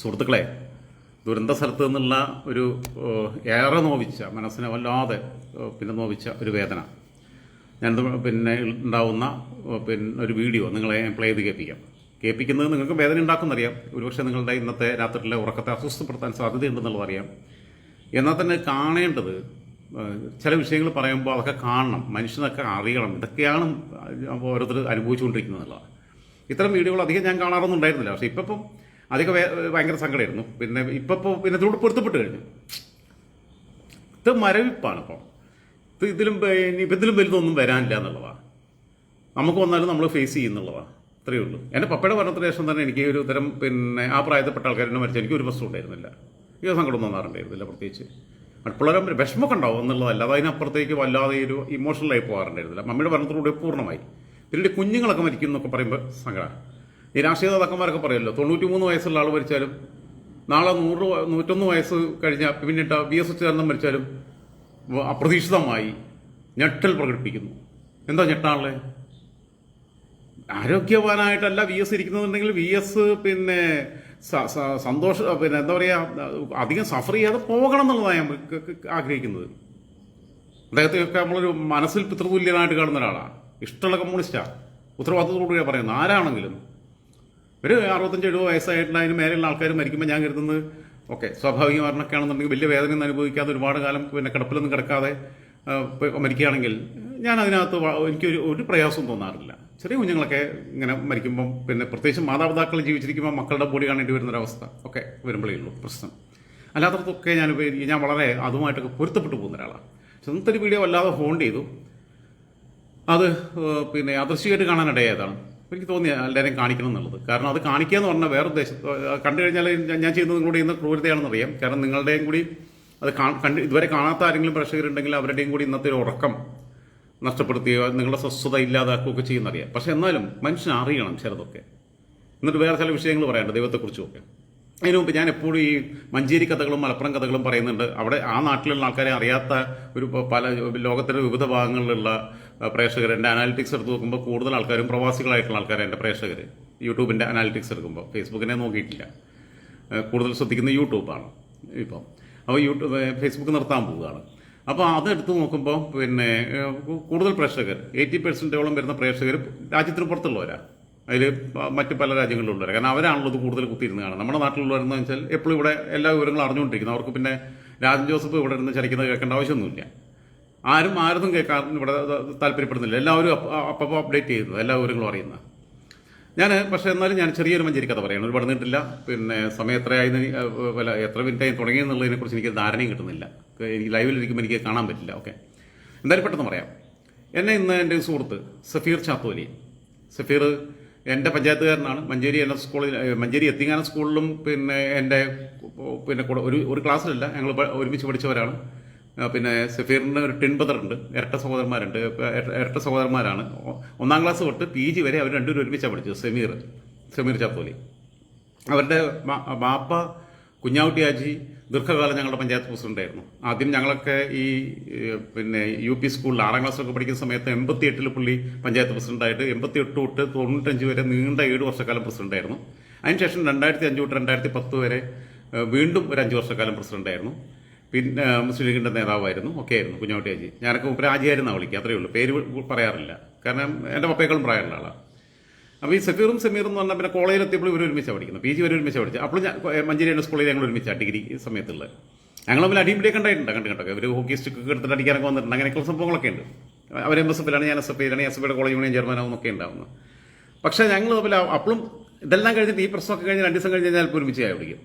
സുഹൃത്തുക്കളെ ദുരന്ത സ്ഥലത്ത് നിന്നുള്ള ഒരു ഏറെ നോവിച്ച മനസ്സിനെ വല്ലാതെ പിന്നെ നോവിച്ച ഒരു വേദന. ഞാൻ പിന്നെ ഉണ്ടാവുന്ന പിന്നെ ഒരു വീഡിയോ നിങ്ങളെ പ്ലേ ചെയ്ത് കേൾപ്പിക്കാം. കേൾപ്പിക്കുന്നത് നിങ്ങൾക്ക് വേദന ഉണ്ടാക്കുന്നറിയാം ഒരുപക്ഷെ നിങ്ങളുടെ ഇന്നത്തെ രാത്രിയിലെ ഉറക്കത്തെ അസ്വസ്ഥപ്പെടുത്താൻ സാധ്യതയുണ്ടെന്നുള്ളത് അറിയാം. എന്നാൽ തന്നെ കാണേണ്ടത് ചില വിഷയങ്ങൾ പറയുമ്പോൾ അതൊക്കെ കാണണം മനുഷ്യനൊക്കെ അറിയണം. ഇതൊക്കെയാണ് ഓരോരുത്തർ അനുഭവിച്ചുകൊണ്ടിരിക്കുന്നത് എന്നുള്ളത് ഇത്തരം വീഡിയോകൾ അധികം ഞാൻ കാണാറൊന്നും ഉണ്ടായിരുന്നില്ല. പക്ഷേ ഇപ്പം വേ- ഭയങ്കര സങ്കടമായിരുന്നു. പിന്നെ ഇപ്പൊ ഇപ്പോൾ പിന്നെ ഇതിലൂടെ പൊരുത്തപ്പെട്ട് കഴിഞ്ഞു. ഇത് മരവിപ്പാണ് ഇപ്പം. ഇത് ഇതിലും ഇപ്പം ഇതിലും വലുതൊന്നും വരാനില്ല എന്നുള്ളതാണ് നമുക്ക് വന്നാലും നമ്മൾ ഫേസ് ചെയ്യുന്നുള്ളതാണ് അത്രയേ ഉള്ളൂ. എന്റെ പപ്പയുടെ ഭരണത്തിന് ശേഷം തന്നെ എനിക്ക് ഒരു തരം പിന്നെ ആ പ്രായത്തിൽപ്പെട്ട ആൾക്കാരെന്നെ മരിച്ച എനിക്ക് ഒരു പ്രശ്നം ഉണ്ടായിരുന്നില്ല. ഈ സങ്കടം തോന്നാറുണ്ടായിരുന്നില്ല പ്രത്യേകിച്ച്. അടുപ്പുള്ള വിഷമമൊക്കെ ഉണ്ടാവും എന്നുള്ളതല്ല. അത് അതിനപ്പുറത്തേക്ക് വല്ലാതെ ഒരു ഇമോഷണലായി പോകാറുണ്ടായിരുന്നില്ല. മമ്മിയുടെ ഭരണത്തിലൂടെ പൂർണമായി. പിന്നീട് കുഞ്ഞുങ്ങളൊക്കെ മരിക്കും എന്നൊക്കെ പറയുമ്പോൾ സങ്കടമാണ് ഈ രാഷ്ട്രീയ നേതാക്കന്മാരൊക്കെ പറയുമല്ലോ തൊണ്ണൂറ്റി മൂന്ന് വയസ്സുള്ള ആൾ മരിച്ചാലും നാളെ നൂറ് നൂറ്റൊന്ന് വയസ്സ് കഴിഞ്ഞ പിന്നിട്ട വി എസ് അച്യുതാനന്ദൻ മരിച്ചാലും അപ്രതീക്ഷിതമായി ഞെട്ടൽ പ്രകടിപ്പിക്കുന്നു. എന്താ ഞെട്ടാണല്ലേ ആരോഗ്യവാനായിട്ടല്ല വി എസ് ഇരിക്കുന്നുണ്ടെങ്കിൽ വി എസ് പിന്നെ സന്തോഷ പിന്നെ എന്താ പറയുക അധികം സഫർ ചെയ്യാതെ പോകണം എന്നുള്ളതാണ് ഞാൻ ആഗ്രഹിക്കുന്നത്. അദ്ദേഹത്തെയൊക്കെ നമ്മളൊരു മനസ്സിൽ പിതൃതുല്യനായിട്ട് കാണുന്ന ഒരാളാണ്. ഇഷ്ടമുള്ള കമ്മ്യൂണിസ്റ്റാണ് ഉത്തരവാദിത്തത്തോടുകൂടിയാണ് പറയുന്നത്. ആരാണെങ്കിലും ഒരു അറുപത്തഞ്ച് എഴുപത് വയസ്സായിട്ടുള്ള അതിന് മേലെയുള്ള ആൾക്കാർ മരിക്കുമ്പോൾ ഞാൻ കരുതുന്നത് ഓക്കെ സ്വാഭാവിക മരണമൊക്കെ ആണെന്നുണ്ടെങ്കിൽ വലിയ വേദനയൊന്നും അനുഭവിക്കാതെ ഒരുപാട് കാലം പിന്നെ കിടപ്പിലൊന്നും കിടക്കാതെ മരിക്കുകയാണെങ്കിൽ ഞാൻ അതിനകത്ത് എനിക്കൊരു ഒരു പ്രയാസവും തോന്നാറില്ല. ചെറിയ കുഞ്ഞുങ്ങളൊക്കെ ഇങ്ങനെ മരിക്കുമ്പം പിന്നെ പ്രത്യേകിച്ച് മാതാപിതാക്കൾ ജീവിച്ചിരിക്കുമ്പോൾ മക്കളുടെ ബോഡി കാണേണ്ടി വരുന്നൊരവസ്ഥ ഒക്കെ വരുമ്പോഴേ ഉള്ളൂ പ്രശ്നം. അല്ലാത്തടത്തൊക്കെ ഞാൻ ഞാൻ വളരെ അതുമായിട്ടൊക്കെ പൊരുത്തപ്പെട്ടു പോകുന്ന ഒരാളാണ് ചെന്നത്തൊരു വീഡിയോ വല്ലാതെ ഹോണ്ട് ചെയ്തു. അത് പിന്നെ അദൃശ്യമായിട്ട് കാണാനിടയായതാണ്. എനിക്ക് തോന്നി എല്ലാവരെയും കാണിക്കണം എന്നുള്ളത്. കാരണം അത് കാണിക്കുക എന്ന് പറഞ്ഞാൽ വേറെ ഉദ്ദേശം. കണ്ടു കഴിഞ്ഞാൽ ഞാൻ- ചെയ്യുന്നതും കൂടി ഇന്ന് ക്രൂരതയാണെന്ന് അറിയാം. കാരണം നിങ്ങളുടെയും കൂടി അത് കണ്ട് ഇതുവരെ കാണാത്ത ആരെങ്കിലും പ്രേക്ഷകരുണ്ടെങ്കിൽ അവരുടെയും കൂടി ഇന്നത്തെ ഒരു ഉറക്കം നഷ്ടപ്പെടുത്തുകയോ നിങ്ങളുടെ സ്വസ്ഥത ഇല്ലാതാക്കുകയൊക്കെ ചെയ്യുന്നറിയാം പക്ഷെ എന്നാലും മനുഷ്യൻ അറിയണം ചിലതൊക്കെ. എന്നിട്ട് വേറെ ചില വിഷയങ്ങൾ പറയാനുണ്ട് ദൈവത്തെക്കുറിച്ചുമൊക്കെ. അതിനു മുമ്പ് ഞാൻ എപ്പോഴും ഈ മഞ്ചേരി കഥകളും മലപ്പുറം കഥകളും പറയുന്നുണ്ട്. അവിടെ ആ നാട്ടിലുള്ള ആൾക്കാരെ അറിയാത്ത ഒരു പല ലോകത്തിന്റെ വിവിധ ഭാഗങ്ങളിലുള്ള പ്രേക്ഷകർ എന്റെ അനാലിറ്റിക്സ് എടുത്ത് നോക്കുമ്പോൾ കൂടുതൽ ആൾക്കാരും പ്രവാസികളായിട്ടുള്ള ആൾക്കാർ എന്റെ പ്രേക്ഷകർ യൂട്യൂബിന്റെ അനാലിറ്റിക്സ് എടുക്കുമ്പോൾ ഫേസ്ബുക്കിനെ നോക്കിയിട്ടില്ല. കൂടുതൽ ശ്രദ്ധിക്കുന്ന യൂട്യൂബാണ് ഇപ്പം. അപ്പോൾ യൂട്യൂബ് ഫേസ്ബുക്ക് നിർത്താൻ പോവുകയാണ്. അപ്പോൾ അതെടുത്ത് നോക്കുമ്പോൾ പിന്നെ കൂടുതൽ പ്രേക്ഷകർ എയ്റ്റി പെർസെന്റോളം വരുന്ന പ്രേക്ഷകർ രാജ്യത്തിന് പുറത്തുള്ളവരാണ് അതിൽ മറ്റ് പല രാജ്യങ്ങളിലുള്ളവർ കാരണം അവരാണല്ലോ ഇത് കൂടുതൽ കുത്തിയിരുന്ന് കാണുന്നത്. നമ്മുടെ നാട്ടിലുള്ളവരെന്ന് വെച്ചാൽ എപ്പോഴും ഇവിടെ എല്ലാ വിവരങ്ങളും അറിഞ്ഞുകൊണ്ടിരിക്കുന്നു. അവർക്ക് പിന്നെ രാജൻ ജോസഫ് ഇവിടെ ഇരുന്ന് ചലിക്കുന്നത് കേൾക്കേണ്ട ആവശ്യമൊന്നുമില്ല. ആരും ആരും കേൾക്കാൻ ഇവിടെ താല്പര്യപ്പെടുന്നില്ല. എല്ലാവരും അപ്പപ്പോൾ അപ്ഡേറ്റ് ചെയ്യുന്നു. എല്ലാ വിവരങ്ങളും അറിയുന്നത് ഞാൻ പക്ഷേ എന്നാലും ഞാൻ ചെറിയൊരു മഞ്ചേരി കഥ പറയണം. ഒരുപാട് നീട്ടില്ല പിന്നെ സമയം എത്രയായി വല്ല എത്ര മിനിറ്റായി തുടങ്ങി എന്നുള്ളതിനെക്കുറിച്ച് എനിക്ക് ധാരണയും കിട്ടുന്നില്ല. എനിക്ക് ലൈവിലിരിക്കുമ്പോൾ എനിക്ക് കാണാൻ പറ്റില്ല. ഓക്കെ. എന്തായാലും പെട്ടെന്ന് പറയാം. എന്നെ ഇന്ന് എന്റെ സുഹൃത്ത് സഫീർ ചാത്തോലി. സഫീർ എന്റെ പഞ്ചായത്തുകാരനാണ്. മഞ്ചേരി എൻ എസ് സ്കൂളിൽ മഞ്ചേരി എത്തിങ്ങാന സ്കൂളിലും പിന്നെ എന്റെ പിന്നെ കൂടെ ഒരു ഒരു ക്ലാസ്സിലല്ല. ഞങ്ങൾ ഒരുമിച്ച് പഠിച്ചവരാണ്. പിന്നെ സഫീറിന് ഒരു ടിൻ ബ്രദർ ഉണ്ട് ഇരട്ട സഹോദരന്മാരുണ്ട്. ഇരട്ട- സഹോദരന്മാരാണ്. ഒന്നാം ക്ലാസ് തൊട്ട് പി ജി വരെ അവർ രണ്ടുപേരും ഒരുമിച്ചാണ് പഠിച്ചത് സമീർ സമീർ ചാത്തോലി. അവരുടെ ബാപ്പ കുഞ്ഞാവുട്ടി ആജി ദീർഘകാലം ഞങ്ങളുടെ പഞ്ചായത്ത് പ്രസിഡന്റായിരുന്നു ആദ്യം ഞങ്ങളൊക്കെ ഈ പിന്നെ യു പി സ്കൂളിൽ ആറാം ക്ലാസ്സിലൊക്കെ പഠിക്കുന്ന സമയത്ത് എൺപത്തി എട്ടിൽ പുള്ളി പഞ്ചായത്ത് പ്രസിഡന്റായിട്ട് എൺപത്തി എട്ട് തൊട്ട് തൊണ്ണൂറ്റഞ്ച് വരെ നീണ്ട ഏഴ് വർഷക്കാലം പ്രസിഡന്റായിരുന്നു അതിനുശേഷം രണ്ടായിരത്തി അഞ്ച് തൊട്ട് രണ്ടായിരത്തി പത്ത് വരെ വീണ്ടും ഒരു അഞ്ച് വർഷക്കാലം പ്രസിഡന്റായിരുന്നു പിന്നെ മുസ്ലിം ലീഗിന്റെ നേതാവായിരുന്നു. ഒക്കെ ആയിരുന്നു കുഞ്ഞോട്ടി അജി. ഞാനൊക്കെ മുമ്പ് ആജിയായിരുന്നാണ് വിളിക്കുക. അത്രയേ ഉള്ളൂ. പേര് പറയാറില്ല. കാരണം എന്റെ പപ്പയേക്കാളും പ്രായമുള്ള ആളാണ് അപ്പോൾ ഈ സഫീറും സമീറും എന്ന് പറഞ്ഞാൽ പിന്നെ കോളേജിൽ എത്തിയപ്പോൾ ഇവർ ഒരുമിച്ച് പഠിക്കുന്നു പി ജി വരെ ഒരുമിച്ച് പഠിച്ചു അപ്പോൾ ഞാൻ മഞ്ചേരി സ്കൂളിൽ ഞങ്ങൾ ഒരുമിച്ചാണ് ഡിഗ്രി സമയത്തുള്ളത്. ഞങ്ങൾ തമ്മിൽ അടിപിടിയൊക്കെ ഉണ്ടായിട്ടുണ്ട് കണ്ടു കണ്ടൊക്കെ ഇവർ ഹോക്കി സ്റ്റിക്ക് എടുത്തിട്ട് അടിക്കാനൊക്കെ വന്നിട്ടുണ്ട്. അങ്ങനെയൊക്കെയുള്ള സംഭവങ്ങളൊക്കെ ഉണ്ട്. അവർ എം എസ് എഫിലാണ് ഞാൻ എസ് എഫ് ഐയിലാണ് എസ് എഫ് ഐയുടെ കോളേജ് യൂണിയൻ ചെയർമാനാവുന്നൊക്കെ ഉണ്ടാവുന്നത്. പക്ഷേ ഞങ്ങൾ തമ്മിൽ അപ്പോഴും ഇതെല്ലാം കഴിഞ്ഞിട്ട് ഈ പ്രശ്നമൊക്കെ കഴിഞ്ഞ് രണ്ട് ദിവസം കഴിഞ്ഞ് കഴിഞ്ഞാൽ ഒരുമിച്ച് ആയി പിടിക്കും.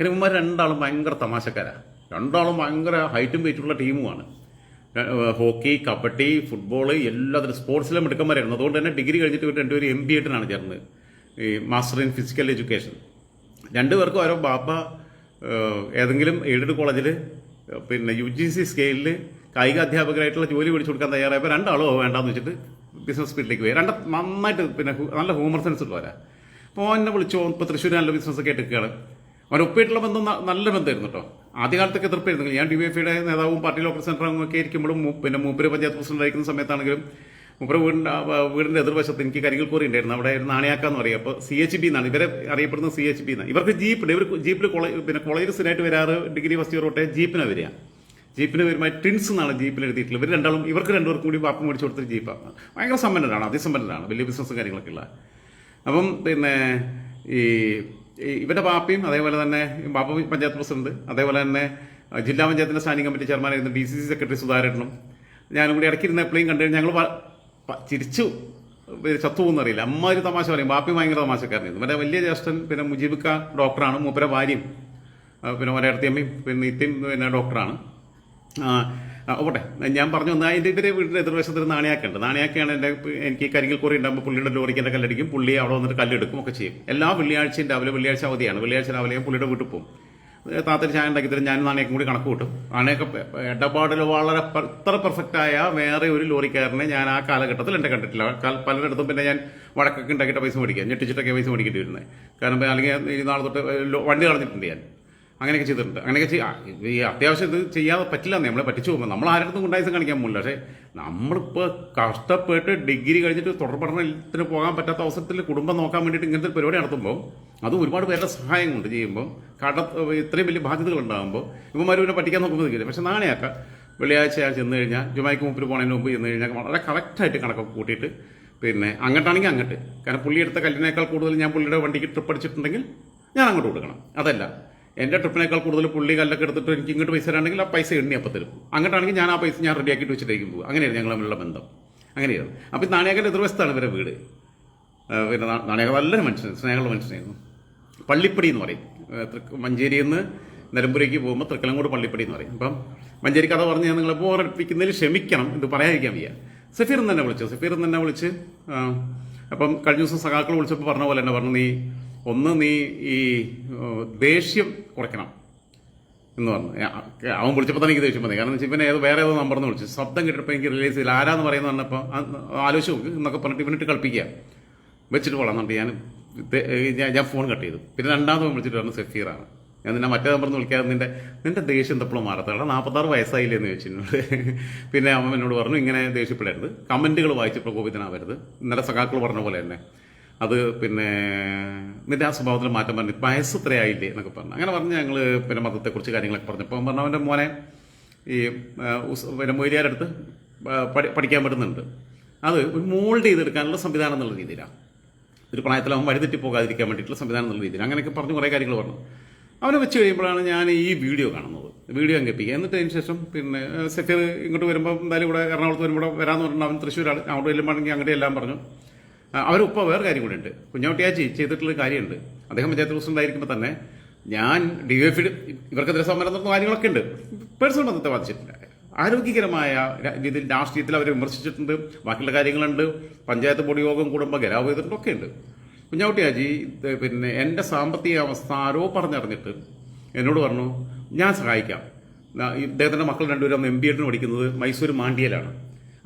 കാര്യം ഉമ്മ രണ്ടാളും ഭയങ്കര തമാശക്കാരാണ് രണ്ടാളും ഭയങ്കര ഹൈറ്റും വെയിറ്റുള്ള ടീമുമാണ്. ഹോക്കി കബഡി ഫുട്ബോൾ എല്ലാത്തിലും സ്പോർട്സിലും മിടുക്കന്മാരായിരുന്നു. അതുകൊണ്ട് തന്നെ ഡിഗ്രി കഴിഞ്ഞിട്ട് ഇവർ രണ്ടുപേരും എം ബി ആയിട്ടാണ് ചേർന്നത്. ഈ മാസ്റ്റർ ഇൻ ഫിസിക്കൽ എഡ്യൂക്കേഷൻ. രണ്ടുപേർക്കും ഓരോ ബാപ്പ ഏതെങ്കിലും എയ്ഡഡ് കോളേജിൽ പിന്നെ യു ജി സി സ്കെയിലിൽ കായിക അധ്യാപകരായിട്ടുള്ള ജോലി പിടിച്ചു കൊടുക്കാൻ തയ്യാറായപ്പോൾ രണ്ടാളോ വേണ്ടാന്ന് വെച്ചിട്ട് ബിസിനസ് ഫീൽഡിലേക്ക് പോയി. രണ്ട് നന്നായിട്ട് പിന്നെ നല്ല ഹ്യൂമർ സെൻസ് ഉള്ളവരാ. അപ്പോൾ എന്നെ വിളിച്ചു ഇപ്പോൾ തൃശ്ശൂർ നല്ല ബിസിനസ്സൊക്കെ എടുക്കുകയാണ് അവർ ഒപ്പമായിട്ടുള്ള ബന്ധം നല്ല ബന്ധമായിരുന്നു കേട്ടോ ആദ്യകാലത്തൊക്കെ എതിർപ്പായിരുന്നെങ്കിൽ ഞാൻ ഡി വൈ എഫിയുടെ നേതാവും പാർട്ടി ലോക്കൽ സെന്ററും ഒക്കെ ഇരിക്കുമ്പോഴും പിന്നെ മൂപ്പര് പഞ്ചായത്ത് പ്രസിഡന്റ് ആയിരിക്കുന്ന സമയത്താണെങ്കിലും മൂപ്പര് വീടിന്റെ വീടിന്റെ എതിർവശത്ത് എനിക്ക് കരികൾ കോറി ഉണ്ടായിരുന്നു. അവിടെ ഒരു നാണയാക്കാന്ന് പറയും. അപ്പോൾ സി എച്ച് ബി എന്നാണ് ഇവരെ അറിയപ്പെടുന്നത് സി എച്ച് ബി എന്നാണ് ഇവർക്ക് ജീപ്പ് ഇവർ ജീപ്പിൽ കോളേജ് പിന്നെ കോളേജിൽ സ്ഥിരമായിട്ട് വരാറ് ഡിഗ്രി ഫസ്റ്റ് ഇയർ തൊട്ടേ ജീപ്പിനാണ് വരിക. ജീപ്പിന് വരുമ്പോൾ ട്വിൻസ് എന്നാണ് ജീപ്പിൽ എഴുതിയിട്ടുള്ളത്. ഇവർ രണ്ടാളും ഇവർക്ക് രണ്ടുപേർക്കും കൂടി വാപ്പ് മേടിച്ച് കൊടുത്തൊരു ജീപ്പാണ് ഭയങ്കര സമ്പന്നരാണ്. അതിസമ്പന്നരാണ്. വലിയ ബിസിനസ്സും കാര്യങ്ങളൊക്കെ ഉള്ള. അപ്പം പിന്നെ ഈ ഇവരുടെ പാപ്പയും അതേപോലെ തന്നെ ബാപ്പ പഞ്ചായത്ത് പ്രസിഡന്റ് അതേപോലെ തന്നെ ജില്ലാ പഞ്ചായത്തിന്റെ സ്റ്റാൻഡിംഗ് കമ്മിറ്റി ചെയർമാനായിരുന്ന ഡി സി സി സെക്രട്ടറി സുധാകരനും. ഞാനും കൂടി ഇടയ്ക്കിരുന്ന എപ്പോഴും കണ്ടു ഞങ്ങൾ ചിരിച്ചു ചത്തു അറിയില്ല. അമ്മാതിരി തമാശ പറയും. ബാപ്പി ഭയങ്കര തമാശക്കാരനായിരുന്നു. മറ്റേ വലിയ ജ്യേഷ്ഠൻ പിന്നെ മുജീബിക്ക ഡോക്ടറാണ് മൂപ്പര ഭാര്യയും പിന്നെ മലയാളത്തിയമ്മയും പിന്നെ നിത്യം പിന്നെ ഡോക്ടറാണ്. ആ, ഞാൻ പറഞ്ഞു വന്നാൽ അതിന്റെ ഇവരെ വീടിന്റെ എതിർവശത്ത് ഒരു നാണയാക്കുണ്ട് നാണയാക്കയാണ് എന്റെ എനിക്ക് കരിങ്കൽ കുറി ഉണ്ടാകുമ്പോൾ പുള്ളിയുടെ ലോറിക്ക് കല്ലടിക്കും. പുള്ളി അവിടെ വന്നിട്ട് കല്ലെടുക്കും ഒക്കെ ചെയ്യും. എല്ലാ വെള്ളിയാഴ്ചയും രാവിലെ വെള്ളിയാഴ്ച അവധിയാണ്. വെള്ളിയാഴ്ച രാവിലെ ഞാൻ പുള്ളിയുടെ വീട്ടിൽ പോകും. താത്തൊരു ചായ ഉണ്ടാക്കി തരും. ഞാൻ നാണയൊക്കെ കൂടി കണക്ക് കൂട്ടും. നാണയൊക്കെ ഇടപാടിൽ വളരെ ഇത്ര പെർഫെക്റ്റ് ആയ വേറെ ഒരു ലോറിക്കാരനെ ഞാൻ ആ കാലഘട്ടത്തിൽ എന്റെ കണ്ടിട്ടില്ല. പലരിടത്തും പിന്നെ ഞാൻ വഴക്കൊക്കെ ഉണ്ടാക്കിയിട്ട് പൈസ മേടിക്കാം ഞെട്ടിച്ചിട്ടൊക്കെ പൈസ മേടിക്കേണ്ടി വരുന്നത്. കാരണം അല്ലെങ്കിൽ നാളെ തൊട്ട് വണ്ടി കളഞ്ഞിട്ടുണ്ട് ഞാൻ. അങ്ങനെയൊക്കെ ചെയ്തിട്ടുണ്ട്. അങ്ങനെയൊക്കെ ചെയ്യാം ഈ അത്യാവശ്യം ഇത് ചെയ്യാതെ പറ്റില്ല നമ്മളെ പറ്റിച്ചു പോകുമ്പോൾ നമ്മൾ ആരുടെ ഗുണ്ടായസം കാണിക്കാൻ പോകില്ല പക്ഷേ നമ്മളിപ്പോൾ കഷ്ടപ്പെട്ട് ഡിഗ്രി കഴിഞ്ഞിട്ട് തുടർ പഠനത്തിന് പോകാൻ പറ്റാത്ത അവസരത്തിൽ കുടുംബം നോക്കാൻ വേണ്ടിയിട്ട് ഇങ്ങനത്തെ പരിപാടി നടത്തുമ്പോൾ അത് ഒരുപാട് പേരുടെ സഹായം കൊണ്ട് ചെയ്യുമ്പോൾ കട ഇത്രയും വലിയ ബാധ്യതകൾ ഉണ്ടാകുമ്പോൾ ഇവന്മാർ പിന്നെ പഠിക്കാൻ നോക്കുമ്പോൾ ഇല്ല പക്ഷേ നാണയാക്ക വെള്ളിയാഴ്ച ചെന്ന് കഴിഞ്ഞാൽ ജുമായിക്ക് മുമ്പിൽ പോകുന്നതിന് മുമ്പ് ചെന്ന് കഴിഞ്ഞാൽ വളരെ കറക്റ്റായിട്ട് കണക്കൊക്കെ കൂട്ടിയിട്ട് പിന്നെ അങ്ങോട്ടാണെങ്കിൽ അങ്ങോട്ട്. കാരണം പുള്ളി എടുത്ത കല്ലിനേക്കാൾ കൂടുതൽ ഞാൻ പുള്ളിയുടെ വണ്ടിക്ക് ട്രിപ്പ് അടിച്ചിട്ടുണ്ടെങ്കിൽ ഞാൻ അങ്ങോട്ട് കൊടുക്കണം. അതല്ല. എന്റെ ട്രിപ്പിനേക്കാൾ കൂടുതൽ പുള്ളി കല്ലൊക്കെ എടുത്തിട്ട് എനിക്ക് ഇങ്ങോട്ട് പൈസ തരാണെങ്കിൽ ആ പൈസ എണ്ണി അപ്പം തരും. അങ്ങോട്ടാണെങ്കിൽ ഞാൻ ആ പൈസ ഞാൻ റെഡിയാക്കിയിട്ട് വെച്ചിട്ടായിരിക്കും പോകും. അങ്ങനെയായിരുന്നു ഞങ്ങൾ തമ്മിലുള്ള ബന്ധം. അങ്ങനെയായിരുന്നു. അപ്പോൾ നാണയക്കന്റെ എതിർവശത്താണ് ഇവരെ വീട്? പിന്നെ നാ- നാണയക നല്ലൊരു മനുഷ്യൻ സ്നേഹമുള്ള മനുഷ്യനായിരുന്നു. പള്ളിപ്പടി എന്ന് പറയും. മഞ്ചേരി നിന്ന് നിലമ്പൂരേക്ക് പോകുമ്പോൾ തൃക്കലങ്കോട് പള്ളിപ്പടി എന്ന് പറയും. അപ്പം മഞ്ചേരി കഥ പറഞ്ഞ് ഞാൻ നിങ്ങളെ ബോറടിപ്പിക്കുന്നതിൽ ക്ഷമിക്കണം. ഇത് പറയാതിരിക്കാൻ വയ്യ. സഫീർ തന്നെ വിളിച്ചു? സഫീർ തന്നെ വിളിച്ച് അപ്പം കഴിഞ്ഞ ദിവസം സഖാക്കൾ വിളിച്ചപ്പോൾ പറഞ്ഞ പോലെ തന്നെ പറഞ്ഞു നീ ഒന്ന് നീ ഈ ദേഷ്യം കുറയ്ക്കണം എന്ന് പറഞ്ഞു. അവൻ വിളിച്ചപ്പോൾ തന്നെ എനിക്ക് ദേഷ്യം വന്നു. കാരണം ഇവനെ ഏതോ വേറെ ഏതോ നമ്പർ എന്ന് വിളിച്ചു. ശബ്ദം കേട്ടപ്പോൾ എനിക്ക് റിലീസ് ചെയ്തില്ല. ആരാന്ന് പറയുന്നത് പറഞ്ഞപ്പോൾ ആലോചിച്ച് നോക്ക് എന്നൊക്കെ പറഞ്ഞിട്ട് ഇവനിട്ട് കളിപ്പിക്കുക. വെച്ചിട്ട് കൊള്ളാം. എന്നുണ്ട് ഞാൻ ഞാൻ- ഫോൺ കട്ട് ചെയ്തു. പിന്നെ രണ്ടാമത് വിളിച്ചിട്ട് പറഞ്ഞു സഫീറാണ്. ഞാൻ നിന്നെ മറ്റേ നമ്പർന്ന് വിളിക്കാതെ നിന്റെ നിന്റെ ദേഷ്യം എന്തപ്പോഴും മാറത്തുള്ള നാൽപ്പത്താറ് വയസ്സായില്ലേ എന്ന് ചോദിച്ചു പിന്നെ അമ്മ എന്നോട് പറഞ്ഞു ഇങ്ങനെ ദേഷ്യപ്പെടരുത്. കമന്റുകൾ വായിച്ചപ്പോൾ കോപിതനാവരുത് ഇന്നലെ സഖാക്കൾ പറഞ്ഞ പോലെ തന്നെ. അത് പിന്നെ നിന്റെ ആ സ്വഭാവത്തിൽ മാറ്റം പറഞ്ഞു വയസ്സ് ഇത്രയായില്ലേ എന്നൊക്കെ പറഞ്ഞു. അങ്ങനെ പറഞ്ഞ് ഞങ്ങൾ പിന്നെ മതത്തെക്കുറിച്ച് കാര്യങ്ങളൊക്കെ പറഞ്ഞു അപ്പം പറഞ്ഞു അവന്റെ മോനെ ഈ പിന്നെ മൊയ്ലിയാരുടെ അടുത്ത് പഠി- പഠിക്കാൻ പറ്റുന്നുണ്ട്. അത് ഒരു മോൾഡ് ചെയ്തെടുക്കാനുള്ള സംവിധാനം എന്നുള്ള രീതിയിലാണ് ഒരു പ്രായത്തിൽ അവൻ വഴിതെറ്റി പോകാതിരിക്കാൻ വേണ്ടിയിട്ടുള്ള സംവിധാനം എന്നുള്ള രീതിയിൽ അങ്ങനെയൊക്കെ പറഞ്ഞ് കുറേ കാര്യങ്ങൾ പറഞ്ഞു. അവനെ വെച്ച് കഴിയുമ്പോഴാണ് ഞാൻ ഈ വീഡിയോ കാണുന്നത്. വീഡിയോ അങ്കപ്പിക്കുക. എന്നിട്ട് അതിന് ശേഷം പിന്നെ സെറ്റ് ഇങ്ങോട്ട് വരുമ്പോൾ എന്തായാലും ഇവിടെ എറണാകുളത്ത് വരുമ്പോൾ വരാമെന്ന് പറഞ്ഞാൽ അവൻ തൃശ്ശൂരാണ്. അവിടെ ചെല്ലുമ്പോഴെങ്കിൽ അങ്ങോട്ട് എല്ലാം പറഞ്ഞു. ആ, അവരിപ്പോൾ വേറെ കാര്യം കൂടി ഉണ്ട്. കുഞ്ഞാവട്ടിയാച്ചി ചെയ്തിട്ടുള്ള കാര്യമുണ്ട്. അദ്ദേഹം പഞ്ചായത്ത് പ്രസിഡന്റ് ആയിരിക്കുമ്പോൾ തന്നെ ഞാൻ ഡി എഫ് ഇവർക്കെതിരെ സമരം നടത്തുന്ന കാര്യങ്ങളൊക്കെ ഉണ്ട്. പേഴ്സണൽ ബന്ധത്തെ ബാധിച്ചിട്ടില്ല. ആരോഗ്യകരമായ രീതിയിൽ രാഷ്ട്രീയത്തിൽ അവർ വിമർശിച്ചിട്ടുണ്ട്. ബാക്കിയുള്ള കാര്യങ്ങളുണ്ട്. പഞ്ചായത്ത് ബോർഡ് യോഗം കുടുംബ ഗരാവ് ചെയ്തിട്ടൊക്കെ ഉണ്ട്. കുഞ്ഞാവട്ടിയാജി പിന്നെ എന്റെ സാമ്പത്തിക അവസ്ഥ ആരോ പറഞ്ഞറിഞ്ഞിട്ട് എന്നോട് പറഞ്ഞു ഞാൻ സഹായിക്കാം. ഇദ്ദേഹത്തിന്റെ മക്കൾ രണ്ടുപേരും എം ബി എഡിന് പഠിക്കുന്നത് മൈസൂർ മാണ്ടിയയിലാണ്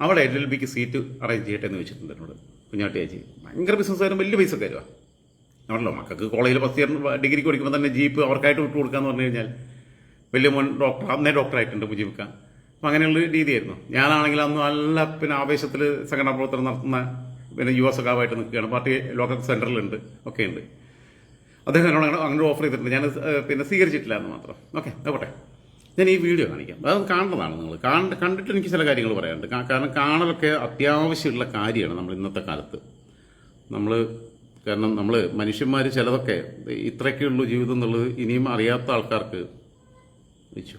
അവിടെ എൽ എൽ ബിക്ക് സീറ്റ് അറേഞ്ച് ചെയ്യട്ടെ എന്ന് വെച്ചിട്ടുണ്ട് എന്നോട്. കുഞ്ഞാട്ടിയാജി ഭയങ്കര ബിസിനസ്സുകാരും വലിയ പൈസക്കാരുമാണ് ആണല്ലോ മക്കൾക്ക് കോളേജിൽ ഫസ്റ്റ് ഇയർ ഡിഗ്രിക്ക് പഠിക്കുമ്പോൾ തന്നെ ജീപ്പ് അവർക്കായിട്ട് വിട്ടു കൊടുക്കാന്ന് പറഞ്ഞു കഴിഞ്ഞാൽ വലിയ മോൻ ഡോക്ടർ അന്നേ ഡോക്ടറായിട്ടുണ്ട് മുജീബിക്ക അപ്പം അങ്ങനെയുള്ള രീതിയായിരുന്നു. ഞാനാണെങ്കിൽ അന്ന് നല്ല പിന്നെ ആവേശത്തിൽ സംഘടനാ പ്രവർത്തനം നടത്തുന്ന പിന്നെ യുവ സഖാവായിട്ട് നിൽക്കുകയാണ്. പാർട്ടി ലോക്കൽ സെന്ററിലുണ്ട് ഒക്കെ ഉണ്ട് അദ്ദേഹം എന്നോട് അങ്ങനെ അങ്ങനെ ഓഫർ ചെയ്തിട്ടുണ്ട്. ഞാൻ പിന്നെ സ്വീകരിച്ചിട്ടില്ല എന്ന് മാത്രം. ഓക്കെ പോട്ടെ. ഞാൻ ഈ വീഡിയോ കാണിക്കാം. അത് കാണേണ്ടതാണ് നിങ്ങൾ. കാണ കണ്ടിട്ട് എനിക്ക് ചില കാര്യങ്ങൾ പറയാനുണ്ട്. കാരണം കാണലൊക്കെ അത്യാവശ്യമുള്ള കാര്യമാണ് നമ്മൾ ഇന്നത്തെ കാലത്ത്. നമ്മൾ കാരണം നമ്മൾ മനുഷ്യന്മാർ ചിലതൊക്കെ ഇത്രയൊക്കെ ഉള്ളൂ ജീവിതം എന്നുള്ളത് ഇനിയും അറിയാത്ത ആൾക്കാർക്ക് വെച്ചു.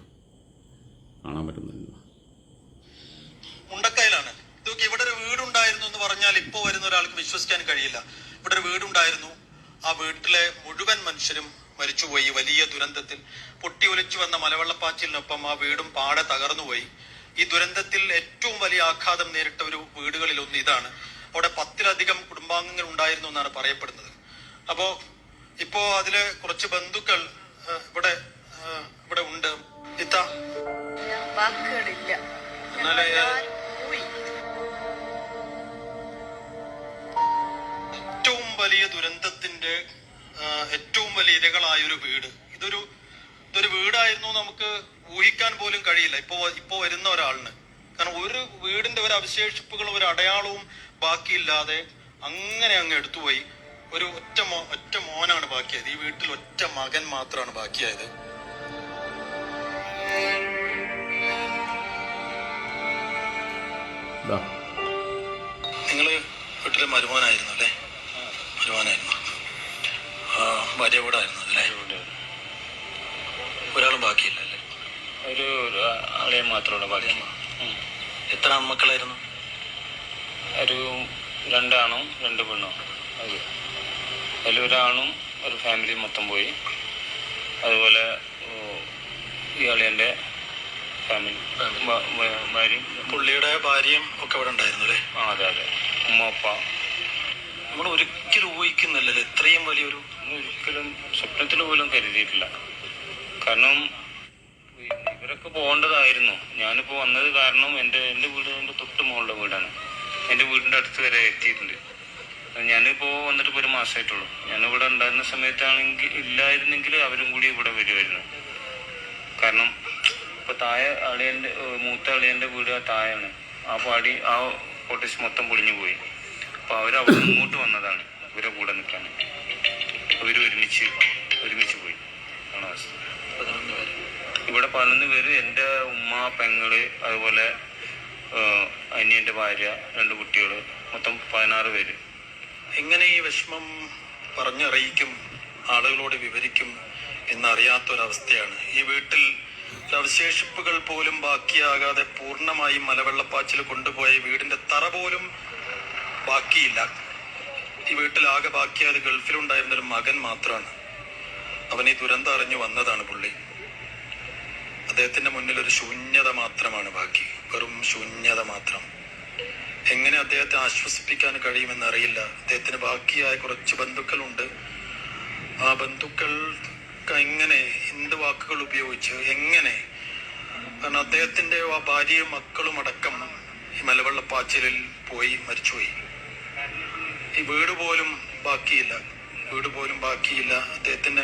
കാണാൻ പറ്റുന്നില്ല. മുണ്ടക്കയിലാണ്. ഇവിടെ ഒരു വീടുണ്ടായിരുന്നു എന്ന് പറഞ്ഞാൽ ഇപ്പോ വരുന്ന ഒരാൾക്ക് വിശ്വസിക്കാൻ കഴിയില്ല. ഇവിടെ ഒരു വീടുണ്ടായിരുന്നു. ആ വീട്ടിലെ മുഴുവൻ മനുഷ്യരും മരിച്ചുപോയി. വലിയ ദുരന്തത്തിൽ പൊട്ടി ഒലിച്ചു വന്ന മലവെള്ളപ്പാച്ചിലിനൊപ്പം ആ വീടും പാടെ തകർന്നുപോയി. ഈ ദുരന്തത്തിൽ ഏറ്റവും വലിയ ആഘാതം നേരിട്ട ഒരു വീടുകളിൽ ഒന്ന് ഇതാണ്. അവിടെ പത്തിലധികം കുടുംബാംഗങ്ങൾ ഉണ്ടായിരുന്നു എന്നാണ് പറയപ്പെടുന്നത്. അപ്പോ ഇപ്പോ അതിൽ കുറച്ച് ബന്ധുക്കൾ ഇവിടെ ഇവിടെ ഉണ്ട്. ഇത്ത. ഞാൻ വാക്കുകളില്ല. എന്നാലേ, ഏറ്റവും വലിയ ദുരന്തത്തിന്റെ ഏറ്റവും വലിയ ഇരകളായ ഒരു വീട്. ഇതൊരു ഇതൊരു വീടായിരുന്നു നമുക്ക് ഊഹിക്കാൻ പോലും കഴിയില്ല. ഇപ്പോ ഇപ്പോ വരുന്ന ഒരാളിന്. കാരണം ഒരു വീടിന്റെ ഒരു അവശേഷിപ്പുകളും ഒരു അടയാളവും ബാക്കിയില്ലാതെ അങ്ങനെ അങ്ങ് എടുത്തുപോയി. ഒരു ഒറ്റ മോ ഒറ്റ മോനാണ് ബാക്കിയായത്. ഈ വീട്ടിൽ ഒറ്റ മകൻ മാത്രമാണ് ബാക്കിയായത്. ദാ. നിങ്ങൾ വീട്ടിലെ മരുമോനായിരുന്നു അല്ലേ? മരുമോനായിരുന്നു. ഭാര്യ കൂടെ ആയിരുന്നു അല്ലേ ഒരാളും ബാക്കിയില്ല അല്ലേ? ഒരു ഒരു ആളെ മാത്രമുള്ള ബാക്കി. എത്ര മക്കളായിരുന്നു ഒരു രണ്ടാണും രണ്ട് പെണ്ണും. അത് അതിൽ ഒരാണും ഒരു ഫാമിലി മൊത്തം പോയി. അതുപോലെ ഇയാളെ ഈ അളിയന്റെ ഫാമിലി ഭാര്യയും പുള്ളിയുടെ ഭാര്യയും ഒക്കെ ഇവിടെ ഉണ്ടായിരുന്നു അല്ലേ? ആ അതെ അതെ. ഉമ്മ ഉപ്പ. നമ്മൾ ഒരിക്കലും ഊഹിക്കുന്നില്ലല്ലോ ഇത്രയും വലിയൊരു ഒരിക്കലും സ്വപ്നത്തിൽ പോലും കരുതിയിട്ടില്ല. കാരണം ഇവരൊക്കെ പോകേണ്ടതായിരുന്നു. ഞാനിപ്പോൾ വന്നത് കാരണം എന്റെ എന്റെ വീട് എന്റെ തൊട്ട് മുകളിലെ വീടാണ്. എന്റെ വീടിന്റെ അടുത്ത് വരെ എത്തിയിട്ടുണ്ട്. ഞാനിപ്പോൾ വന്നിട്ട് ഇപ്പോൾ ഒരു മാസമായിട്ടുള്ളൂ ഞാനിവിടെ ഉണ്ടായിരുന്ന സമയത്താണെങ്കിൽ ഇല്ലായിരുന്നെങ്കിൽ അവരും കൂടി ഇവിടെ വരുമായിരുന്നു. കാരണം ഇപ്പോൾ താഴെ അളിയന്റെ മൂത്ത അളിയന്റെ വീട് ആ താഴെയാണ്. ആ പാടി ആ കോട്ടേഴ്സ് മൊത്തം പൊളിഞ്ഞു പോയി. അപ്പോൾ അവർ അവിടെ ഇങ്ങോട്ട് വന്നതാണ് ഇവരെ കൂടെ നിൽക്കാൻ അവർ ഒരുമിച്ച് ഒരുമിച്ച് പോയി. ആണ് അവസ്ഥ. ഇവിടെ പതിനൊന്ന് പേര് എന്റെ ഉമ്മ പെങ്ങൾ അതുപോലെ അനിയന്റെ ഭാര്യ രണ്ട് കുട്ടികൾ മൊത്തം പതിനാറ് പേര്. എങ്ങനെ ഈ വിഷമം പറഞ്ഞറിയിക്കും ആളുകളോട് വിവരിക്കും എന്നറിയാത്തൊരവസ്ഥയാണ്. ഈ വീട്ടിൽ അവശേഷിപ്പുകൾ പോലും ബാക്കിയാകാതെ പൂർണമായും മലവെള്ളപ്പാച്ചിൽ കൊണ്ടുപോയ വീടിന്റെ തറ പോലും ബാക്കിയില്ല. ഈ വീട്ടിലാകെ ബാക്കിയാൽ ഗൾഫിലുണ്ടായിരുന്ന ഒരു മകൻ മാത്രമാണ് അവൻ ഈ ദുരന്തം അറിഞ്ഞു വന്നതാണ് പുള്ളി. അദ്ദേഹത്തിന്റെ മുന്നിൽ ഒരു ശൂന്യത മാത്രമാണ് ബാക്കി. വെറും ശൂന്യത മാത്രം. എങ്ങനെ അദ്ദേഹത്തെ ആശ്വസിപ്പിക്കാൻ കഴിയുമെന്ന് അറിയില്ല അദ്ദേഹത്തിന് ബാക്കിയായ കുറച്ച് ബന്ധുക്കളുണ്ട്. ആ ബന്ധുക്കൾ എങ്ങനെ എന്ത് വാക്കുകൾ ഉപയോഗിച്ച് എങ്ങനെ? കാരണം അദ്ദേഹത്തിന്റെ ആ ഭാര്യയും മക്കളും അടക്കം ഈ മലവെള്ളപ്പാച്ചിലിൽ പോയി മരിച്ചുപോയി. വീട് പോലും ബാക്കിയില്ല. വീട് പോലും ബാക്കിയില്ല. അദ്ദേഹത്തിന്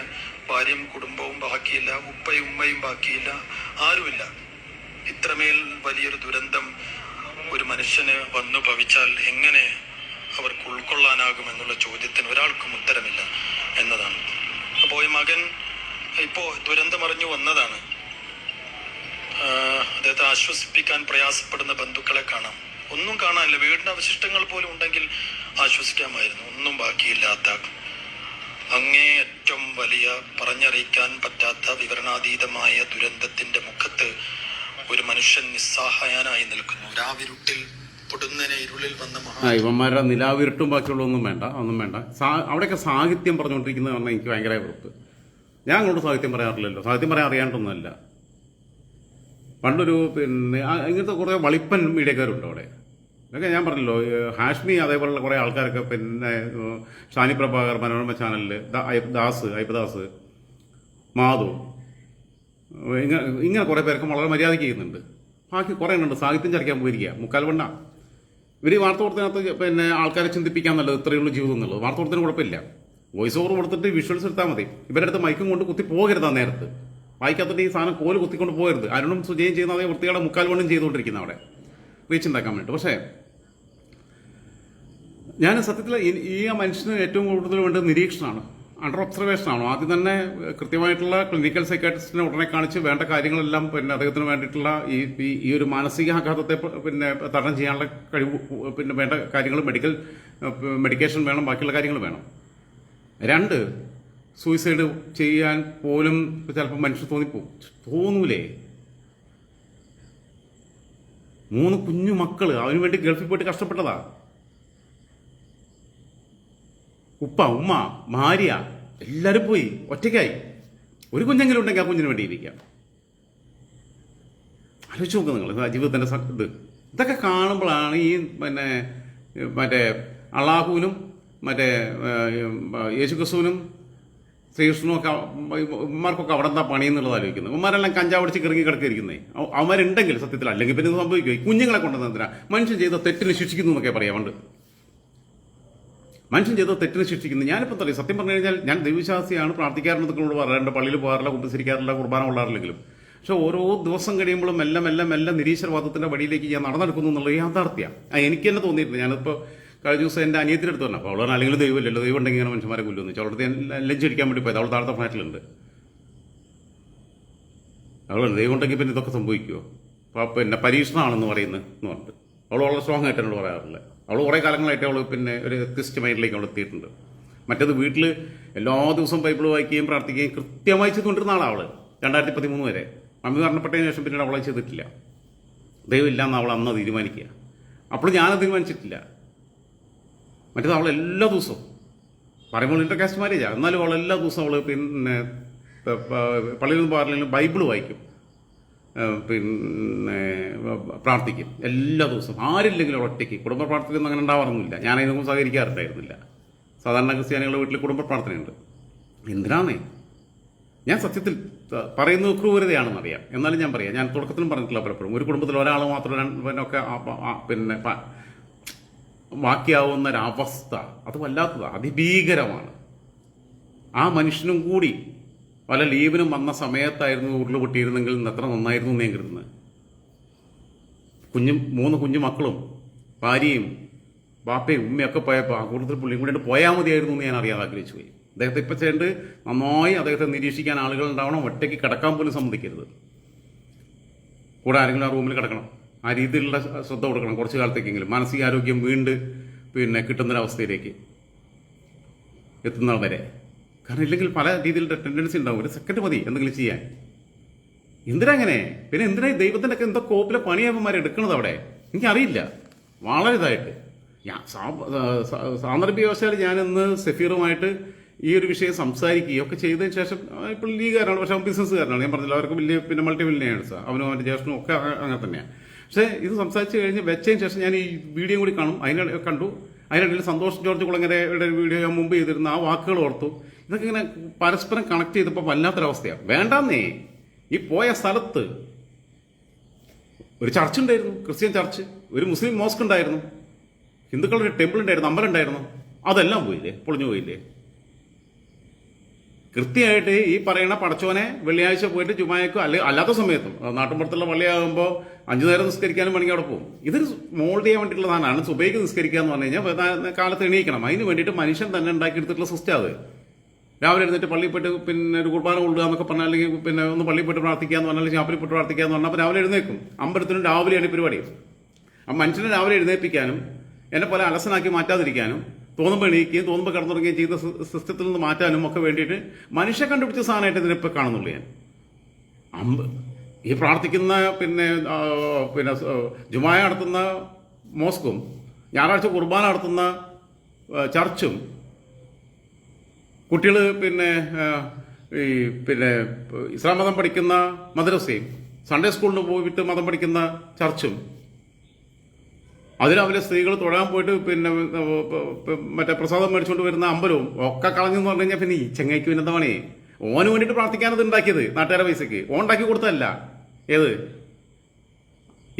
ഭാര്യയും കുടുംബവും ബാക്കിയില്ല. ഉപ്പയും ഉമ്മയും ബാക്കിയില്ല. ആരുമില്ല. ഇത്രമേൽ വലിയൊരു ദുരന്തം ഒരു മനുഷ്യന് വന്നു ഭവിച്ചാൽ എങ്ങനെ അവർക്ക് ഉൾക്കൊള്ളാനാകും എന്നുള്ള ചോദ്യത്തിന് ഒരാൾക്കും ഉത്തരമില്ല എന്നതാണ്. അപ്പോൾ ഈ മകൻ ഇപ്പോ ദുരന്തമറിഞ്ഞു വന്നതാണ്. അദ്ദേഹത്തെ ആശ്വസിപ്പിക്കാൻ പ്രയാസപ്പെടുന്ന ബന്ധുക്കളെ കാണാം. ഒന്നും കാണാനില്ല. വീടിന്റെ അവശിഷ്ടങ്ങൾ പോലും ഉണ്ടെങ്കിൽ ആശ്വസിക്കാമായിരുന്നു. ഒന്നും ബാക്കിയില്ലാത്ത അങ്ങേയറ്റം വലിയ പറഞ്ഞറിയിക്കാൻ പറ്റാത്ത വിവരണാതീതമായ ദുരന്തത്തിന്റെ മുഖത്ത് ഒരു മനുഷ്യൻ നിസ്സഹായനായി നിൽക്കുന്നു. രാവിരുട്ടിൽ ആ ഇവന്മാരുടെ നിലാവിരുട്ടും ബാക്കിയുള്ളതൊന്നും വേണ്ട ഒന്നും വേണ്ട. അവിടെയൊക്കെ സാഹിത്യം പറഞ്ഞുകൊണ്ടിരിക്കുന്നത് പറഞ്ഞാൽ എനിക്ക് ഭയങ്കര വെറുപ്പ്. ഞാൻ അങ്ങോട്ട് സാഹിത്യം പറയാറില്ലല്ലോ. സാഹിത്യം പറയാൻ അറിയാണ്ടൊന്നുമല്ല. പണ്ടൊരു പിന്നെ ഇങ്ങനത്തെ കുറേ വളിപ്പൻ മീഡിയക്കാരുണ്ട് അവിടെ. ഇതൊക്കെ ഞാൻ പറഞ്ഞല്ലോ ഹാഷ്മി അതേപോലുള്ള കുറേ ആൾക്കാരൊക്കെ പിന്നെ ഷാനി പ്രഭാകർ മനോരമ ചാനലിൽ ദാസ് അയ്യപ്പദാസ് മാധു ഇങ്ങനെ ഇങ്ങനെ കുറേ പേരൊക്കെ വളരെ മര്യാദയ്ക്ക് ചെയ്യുന്നുണ്ട് ബാക്കി കുറേ ഉണ്ട് സാഹിത്യം ചരക്കാൻ പോയിരിക്കുക മുക്കാൽ വണ്ണ ഇവർ ഈ വാർത്ത കൊടുത്തതിനകത്ത് പിന്നെ ആൾക്കാരെ ചിന്തിപ്പിക്കാൻ നല്ലത് ഇത്രയേ ഉള്ളൂ ജീവിതം എന്നുള്ളത്. വാർത്ത കൊടുത്തതിന് കുഴപ്പമില്ല. വോയിസ് ഓവർ കൊടുത്തിട്ട് വിഷ്വൽസ് എടുത്താൽ മതി. ഇവരുടെ അടുത്ത് മൈക്കും കൊണ്ട് കുത്തി പോകരുത് ആ നേരത്ത്. വായിക്കാത്തിട്ട് ഈ സാധനം കോൽ കുത്തിക്കൊണ്ട് പോകരുത്. അരുണും സുജയും ചെയ്യുന്ന അതേ വൃത്തികളെ മുക്കാൽ വണ്ണും ചെയ്തുകൊണ്ടിരിക്കുന്ന അവിടെ. റീച്ച് ഉണ്ടാക്കാൻ വേണ്ടി പക്ഷേ ഞാൻ സത്യത്തിൽ ഈ- മനുഷ്യന് ഏറ്റവും കൂടുതൽ വേണ്ടത് നിരീക്ഷണമാണ്. അണ്ടർ ഒബ്സർവേഷൻ ആണോ. ആദ്യം തന്നെ കൃത്യമായിട്ടുള്ള ക്ലിനിക്കൽ സൈക്കാട്രിസ്റ്റിനെ ഉടനെ കാണിച്ച് വേണ്ട കാര്യങ്ങളെല്ലാം പിന്നെ അദ്ദേഹത്തിന് വേണ്ടിയിട്ടുള്ള ഈ ഈ- ഒരു മാനസികാഘാതത്തെ പിന്നെ തരണം ചെയ്യാനുള്ള കഴിവ് പിന്നെ വേണ്ട കാര്യങ്ങൾ മെഡിക്കൽ മെഡിക്കേഷൻ വേണം ബാക്കിയുള്ള കാര്യങ്ങൾ വേണം. രണ്ട് സൂയിസൈഡ് ചെയ്യാൻ പോലും ചിലപ്പോൾ മനുഷ്യർ തോന്നിപ്പോവും. തോന്നൂലേ? മൂന്ന് കുഞ്ഞു മക്കൾ അവന് വേണ്ടി ഗൾഫിൽ പോയിട്ട് കഷ്ടപ്പെട്ടതാ. ഉപ്പ ഉമ്മ ഭാര്യ എല്ലാവരും പോയി ഒറ്റയ്ക്കായി. ഒരു കുഞ്ഞെങ്കിലും ഉണ്ടെങ്കിൽ ആ കുഞ്ഞിന് വേണ്ടി ഇരിക്കാം ആലോചിച്ച് നോക്കുക നിങ്ങൾ ജീവിതത്തിന്റെ ഇത്. ഇതൊക്കെ കാണുമ്പോഴാണ് ഈ പിന്നെ മറ്റേ അള്ളാഹുവിനും മറ്റേ യേശുക്രിസ്തുവിനും ശ്രീകൃഷ്ണനും ഒക്കെ ഉമ്മാർക്കൊക്കെ അവിടെ എന്താ പണി എന്നുള്ളത് ആലോചിക്കുന്നത്. ഉമ്മാരെല്ലാം കഞ്ചാവടിച്ച് കിറങ്ങി കിടക്കിയിരിക്കുന്നേ. അവരുണ്ടെങ്കിൽ സത്യത്തിൽ അല്ലെങ്കിൽ പിന്നെ സംഭവിക്കും കുഞ്ഞുങ്ങളെ കൊണ്ടുവന്ന എന്തിനാ? മനുഷ്യൻ ചെയ്ത തെറ്റിനെ ശിക്ഷിക്കുന്നു എന്നൊക്കെ പറയാം പണ്ട്. മനുഷ്യൻ ചെയ്ത തെറ്റിനെ ശിക്ഷിക്കുന്നു. ഞാനിപ്പോൾ പറയും സത്യം പറഞ്ഞു കഴിഞ്ഞാൽ ഞാൻ ദൈവവിശ്വാസിയാണ് പ്രാർത്ഥിക്കാറുള്ളതൊക്കെ പറയാറുണ്ട്. പള്ളിയിൽ പോകാറില്ല കുമ്പസരിക്കാറില്ല കുർബാന കൊള്ളാറില്ലെങ്കിലും. പക്ഷെ ഓരോ ദിവസം കഴിയുമ്പോഴും മെല്ലെ മെല്ലെ മെല്ലെ നിരീശ്വരവാദത്തിന്റെ വഴിയിലേക്ക് ഞാൻ നടന്നെടുക്കുന്നു എന്നുള്ള യാഥാർത്ഥ്യമാണ് എനിക്ക് തന്നെ തോന്നിയിട്ടുണ്ട്. ഞാനിപ്പോൾ കഴിഞ്ഞ ദിവസം എന്റെ അനിയത്തിന്റെ അടുത്ത് തന്നെ അപ്പോൾ അവളാണ് അല്ലെങ്കിൽ ദൈവമില്ലല്ലോ. ദൈവം ഉണ്ടെങ്കിൽ ഇങ്ങനെ മനുഷ്യന്മാരെ കൊല്ലുന്നു അവളുടെ ലഞ്ച് അടിക്കാൻ വേണ്ടി പോയത്. അവൾ താഴത്തെ ഫ്ലാറ്റിലുണ്ട് പറഞ്ഞു, ദൈവം ഉണ്ടെങ്കിൽ പിന്നെ ഇതൊക്കെ സംഭവിക്കുമോ അപ്പോൾ പിന്നെ പരീക്ഷണമാണെന്ന് പറയുന്നത് എന്ന് പറഞ്ഞിട്ട്. അവൾ വളരെ സ്ട്രോങ് ആയിട്ട് എന്നോട് പറയാറില്ല അവൾ കുറേ കാലങ്ങളായിട്ട് അവൾ പിന്നെ ഒരു ക്രിസ്റ്റ് മൈൻഡിലേക്ക് അവൾ എത്തിയിട്ടുണ്ട്. മറ്റേത് വീട്ടിൽ എല്ലാ ദിവസവും ബൈബിൾ വായിക്കുകയും പ്രാർത്ഥിക്കുകയും കൃത്യമായി ചെയ്തുകൊണ്ടിരുന്ന ആളാണ് അവൾ രണ്ടായിരത്തി പതിമൂന്ന് വരെ. മമ്മി മരണപ്പെട്ടതിന് ശേഷം പിന്നീട് അവളെ ചെയ്തിട്ടില്ല. ദൈവമില്ല എന്ന് അവൾ അന്ന് തീരുമാനിക്കുക. അപ്പോൾ ഞാനത് തീരുമാനിച്ചിട്ടില്ല. മറ്റേത് അവൾ എല്ലാ ദിവസവും പറയുമ്പോൾ ഇന്റർ കാസ്റ്റ് മാരേജാണ് എന്നാലും അവൾ എല്ലാ ദിവസവും അവൾ പിന്നെ പള്ളിയിൽ നിന്ന് പറഞ്ഞാലും ബൈബിൾ വായിക്കും. പിന്നെ പ്രാർത്ഥിക്കും. എല്ലാ ദിവസവും. ആരില്ലെങ്കിലും ഒറ്റയ്ക്ക്. കുടുംബ പ്രാർത്ഥനയൊന്നും അങ്ങനെ ഉണ്ടാവാറൊന്നുമില്ല. ഞാൻ ഇതൊന്നും സഹകരിക്കാറുണ്ടായിരുന്നില്ല. സാധാരണ ക്രിസ്ത്യാനികളുടെ വീട്ടിൽ കുടുംബ പ്രാർത്ഥനയുണ്ട്. എന്തിനാന്നേ? ഞാൻ സത്യത്തിൽ പറയുന്ന പറയുന്നത് ക്രൂരതയാണെന്ന് അറിയാം എന്നാലും ഞാൻ പറയാം. ഞാൻ തുടക്കത്തിലും പറഞ്ഞിട്ടില്ല പലപ്പോഴും. ഒരു കുടുംബത്തിൽ ഒരാൾ മാത്രം പിന്നൊക്കെ പിന്നെ ബാക്കിയാവുന്ന ഒരവസ്ഥ. അത് വല്ലാത്തതാണ് അതിഭീകരമാണ്. ആ മനുഷ്യനും കൂടി പല ലീവിനും വന്ന സമയത്തായിരുന്നു ഉരുൾ പൊട്ടിയിരുന്നെങ്കിൽ എത്ര നന്നായിരുന്നു എന്ന് ഞാൻ കരുതുന്നത്. കുഞ്ഞും മൂന്ന് കുഞ്ഞു മക്കളും ഭാര്യയും ബാപ്പയും ഉമ്മയൊക്കെ പോയപ്പോൾ ആ കൂടുതൽ പുള്ളിയും കൂടെ പോയാൽ മതിയായിരുന്നു എന്ന് ഞാൻ അറിയാതെ ആഗ്രഹിച്ചു പോയി. അദ്ദേഹത്തെ ഇപ്പം ചെയ്യേണ്ട നന്നായി അദ്ദേഹത്തെ നിരീക്ഷിക്കാൻ ആളുകൾ ഉണ്ടാവണം ഒറ്റയ്ക്ക് കിടക്കാൻ പോലും സമ്മതിക്കരുത്. കൂടെ ആരെങ്കിലും ആ റൂമിൽ കിടക്കണം. ആ രീതിയിലുള്ള ശ്രദ്ധ കൊടുക്കണം കുറച്ച് കാലത്തേക്കെങ്കിലും. മാനസികാരോഗ്യം വീണ്ടും പിന്നെ കിട്ടുന്നൊരവസ്ഥയിലേക്ക് എത്തുന്ന വരെ കാരണം ഇല്ലെങ്കിൽ പല രീതിയിലുള്ള ടെൻഡൻസി ഉണ്ടാവും. ഒരു സെക്കൻഡ് മതി എന്തെങ്കിലും ചെയ്യാൻ. എന്തിനാ അങ്ങനെ പിന്നെ എന്തിനാ ദൈവത്തിന്റെ ഒക്കെ എന്തോ കോപ്പിലെ പണിയപ്പന്മാർ എടുക്കണത് അവിടെ? എനിക്കറിയില്ല. വളരെ ഇതായിട്ട്. ഞാൻ സാന്ദർഭികവശാൽ ഞാൻ ഇന്ന് സഫീറുമായിട്ട് ഈ ഒരു വിഷയം സംസാരിക്കുകയും ഒക്കെ ചെയ്തതിന് ശേഷം ഇപ്പോൾ ലീഗുകാരാണ് പക്ഷെ അവൻ ബിസിനസ്സുകാരനാണ്. ഞാൻ പറഞ്ഞില്ല അവർക്ക് വലിയ പിന്നെ മൾട്ടി മില്യനേഴ്സ് അവനും അവന്റെ ജ്യേഷ്ഠനും ഒക്കെ അങ്ങനെ തന്നെയാണ് പക്ഷേ ഇത് സംസാരിച്ച് കഴിഞ്ഞ് വെച്ചതിന് ശേഷം ഞാൻ ഈ വീഡിയോ കൂടി കാണും. അതിനെ കണ്ടു. അതിനിടയിൽ സന്തോഷ് ജോർജ് കുളങ്ങരയുടെ വീഡിയോ ഞാൻ മുമ്പ് ചെയ്തിരുന്ന ആ വാക്കുകൾ ഓർത്തു. ഇതൊക്കെ ഇങ്ങനെ പരസ്പരം കണക്ട് ചെയ്തപ്പോൾ വല്ലാത്തൊരവസ്ഥയാണ് വേണ്ടാന്നേ. ഈ പോയ സ്ഥലത്ത് ഒരു ചർച്ച് ഉണ്ടായിരുന്നു ക്രിസ്ത്യൻ ചർച്ച് ഒരു മുസ്ലിം മോസ്ക് ഉണ്ടായിരുന്നു. ഹിന്ദുക്കളുടെ ടെമ്പിൾ ഉണ്ടായിരുന്നു അമ്പലം ഉണ്ടായിരുന്നു. അതെല്ലാം പോയില്ലേ? പൊളിഞ്ഞു പോയില്ലേ? കൃത്യമായിട്ട് ഈ പറയുന്ന പടച്ചോനെ വെള്ളിയാഴ്ച പോയിട്ട് ചുമ്മായക്കോ അല്ലെ അല്ലാത്ത സമയത്തും നാട്ടുമ്പുറത്തുള്ള പള്ളിയാകുമ്പോൾ അഞ്ചു നേരം നിസ്കരിക്കാനും വേണമെങ്കിൽ അവിടെ പോകും. ഇതൊരു മോൾഡ് ചെയ്യാൻ വേണ്ടിയിട്ടുള്ള സാധനമാണ്. സുബൈക്ക് നിസ്കരിക്കുക എന്ന് പറഞ്ഞു കഴിഞ്ഞാൽ കാലത്ത് എണീക്കണം. അതിന് വേണ്ടിയിട്ട് മനുഷ്യൻ തന്നെ ഉണ്ടാക്കിയെടുത്തിട്ടുള്ള സിസ്റ്റം അത്. രാവിലെ എഴുന്നേറ്റ് പള്ളിയിൽ പോയിട്ട് പിന്നെ ഒരു കുർബാന കൊള്ളുക എന്നൊക്കെ പറഞ്ഞാൽ അല്ലെങ്കിൽ പിന്നെ ഒന്ന് പള്ളിയിൽ പോയിട്ട് പ്രാർത്ഥിക്കുക എന്ന് പറഞ്ഞാൽ ചാപ്പലിൽ പോയിട്ട് പ്രാർത്ഥിക്കുക എന്ന് പറഞ്ഞാൽ അപ്പോൾ രാവിലെ എഴുന്നേക്കും അമ്പലത്തിനും രാവിലെയാണ് പരിപാടി. ആ മനുഷ്യനെ രാവിലെ എഴുന്നേൽപ്പിക്കാനും എന്നെ പോലെ അലസനാക്കി മാറ്റാതിരിക്കാനും തോന്നുമ്പോൾ എണീക്കുകയും തോന്നുമ്പോൾ കിടന്നുറങ്ങുകയും ചെയ്ത സിസ്റ്റത്തിൽ നിന്ന് മാറ്റാനും ഒക്കെ വേണ്ടിയിട്ട് മനുഷ്യ കണ്ടുപിടിച്ച സാധനമായിട്ട് ഇതിനിപ്പോൾ കാണുന്നുള്ളൂ ഞാൻ. അമ്പ് ഈ പ്രാർത്ഥിക്കുന്ന പിന്നെ പിന്നെ ജുമായ നടത്തുന്ന മോസ്കും ഞായറാഴ്ച കുർബാന നടത്തുന്ന ചർച്ചും കുട്ടികൾ പിന്നെ ഈ പിന്നെ ഇസ്ലാം മതം പഠിക്കുന്ന മദ്രസയും സൺഡേ സ്കൂളിൽ പോയിട്ട് മതം പഠിക്കുന്ന ചർച്ചും. അതിരാവിലെ സ്ത്രീകൾ തൊഴാൻ പോയിട്ട് പിന്നെ മറ്റേ പ്രസാദം മേടിച്ചുകൊണ്ട് വരുന്ന അമ്പലവും ഒക്കെ കളഞ്ഞെന്ന് പറഞ്ഞു കഴിഞ്ഞാൽ പിന്നെ ഈ ചെങ്ങയ്ക്ക് പിന്നെ എന്താ പണി? ഓന് വേണ്ടിയിട്ട് പ്രാർത്ഥിക്കാനത് ഉണ്ടാക്കിയത് നാട്ടുകാരെ പൈസക്ക്. ഓൻ ഉണ്ടാക്കി കൊടുത്തതല്ല. ഏത്?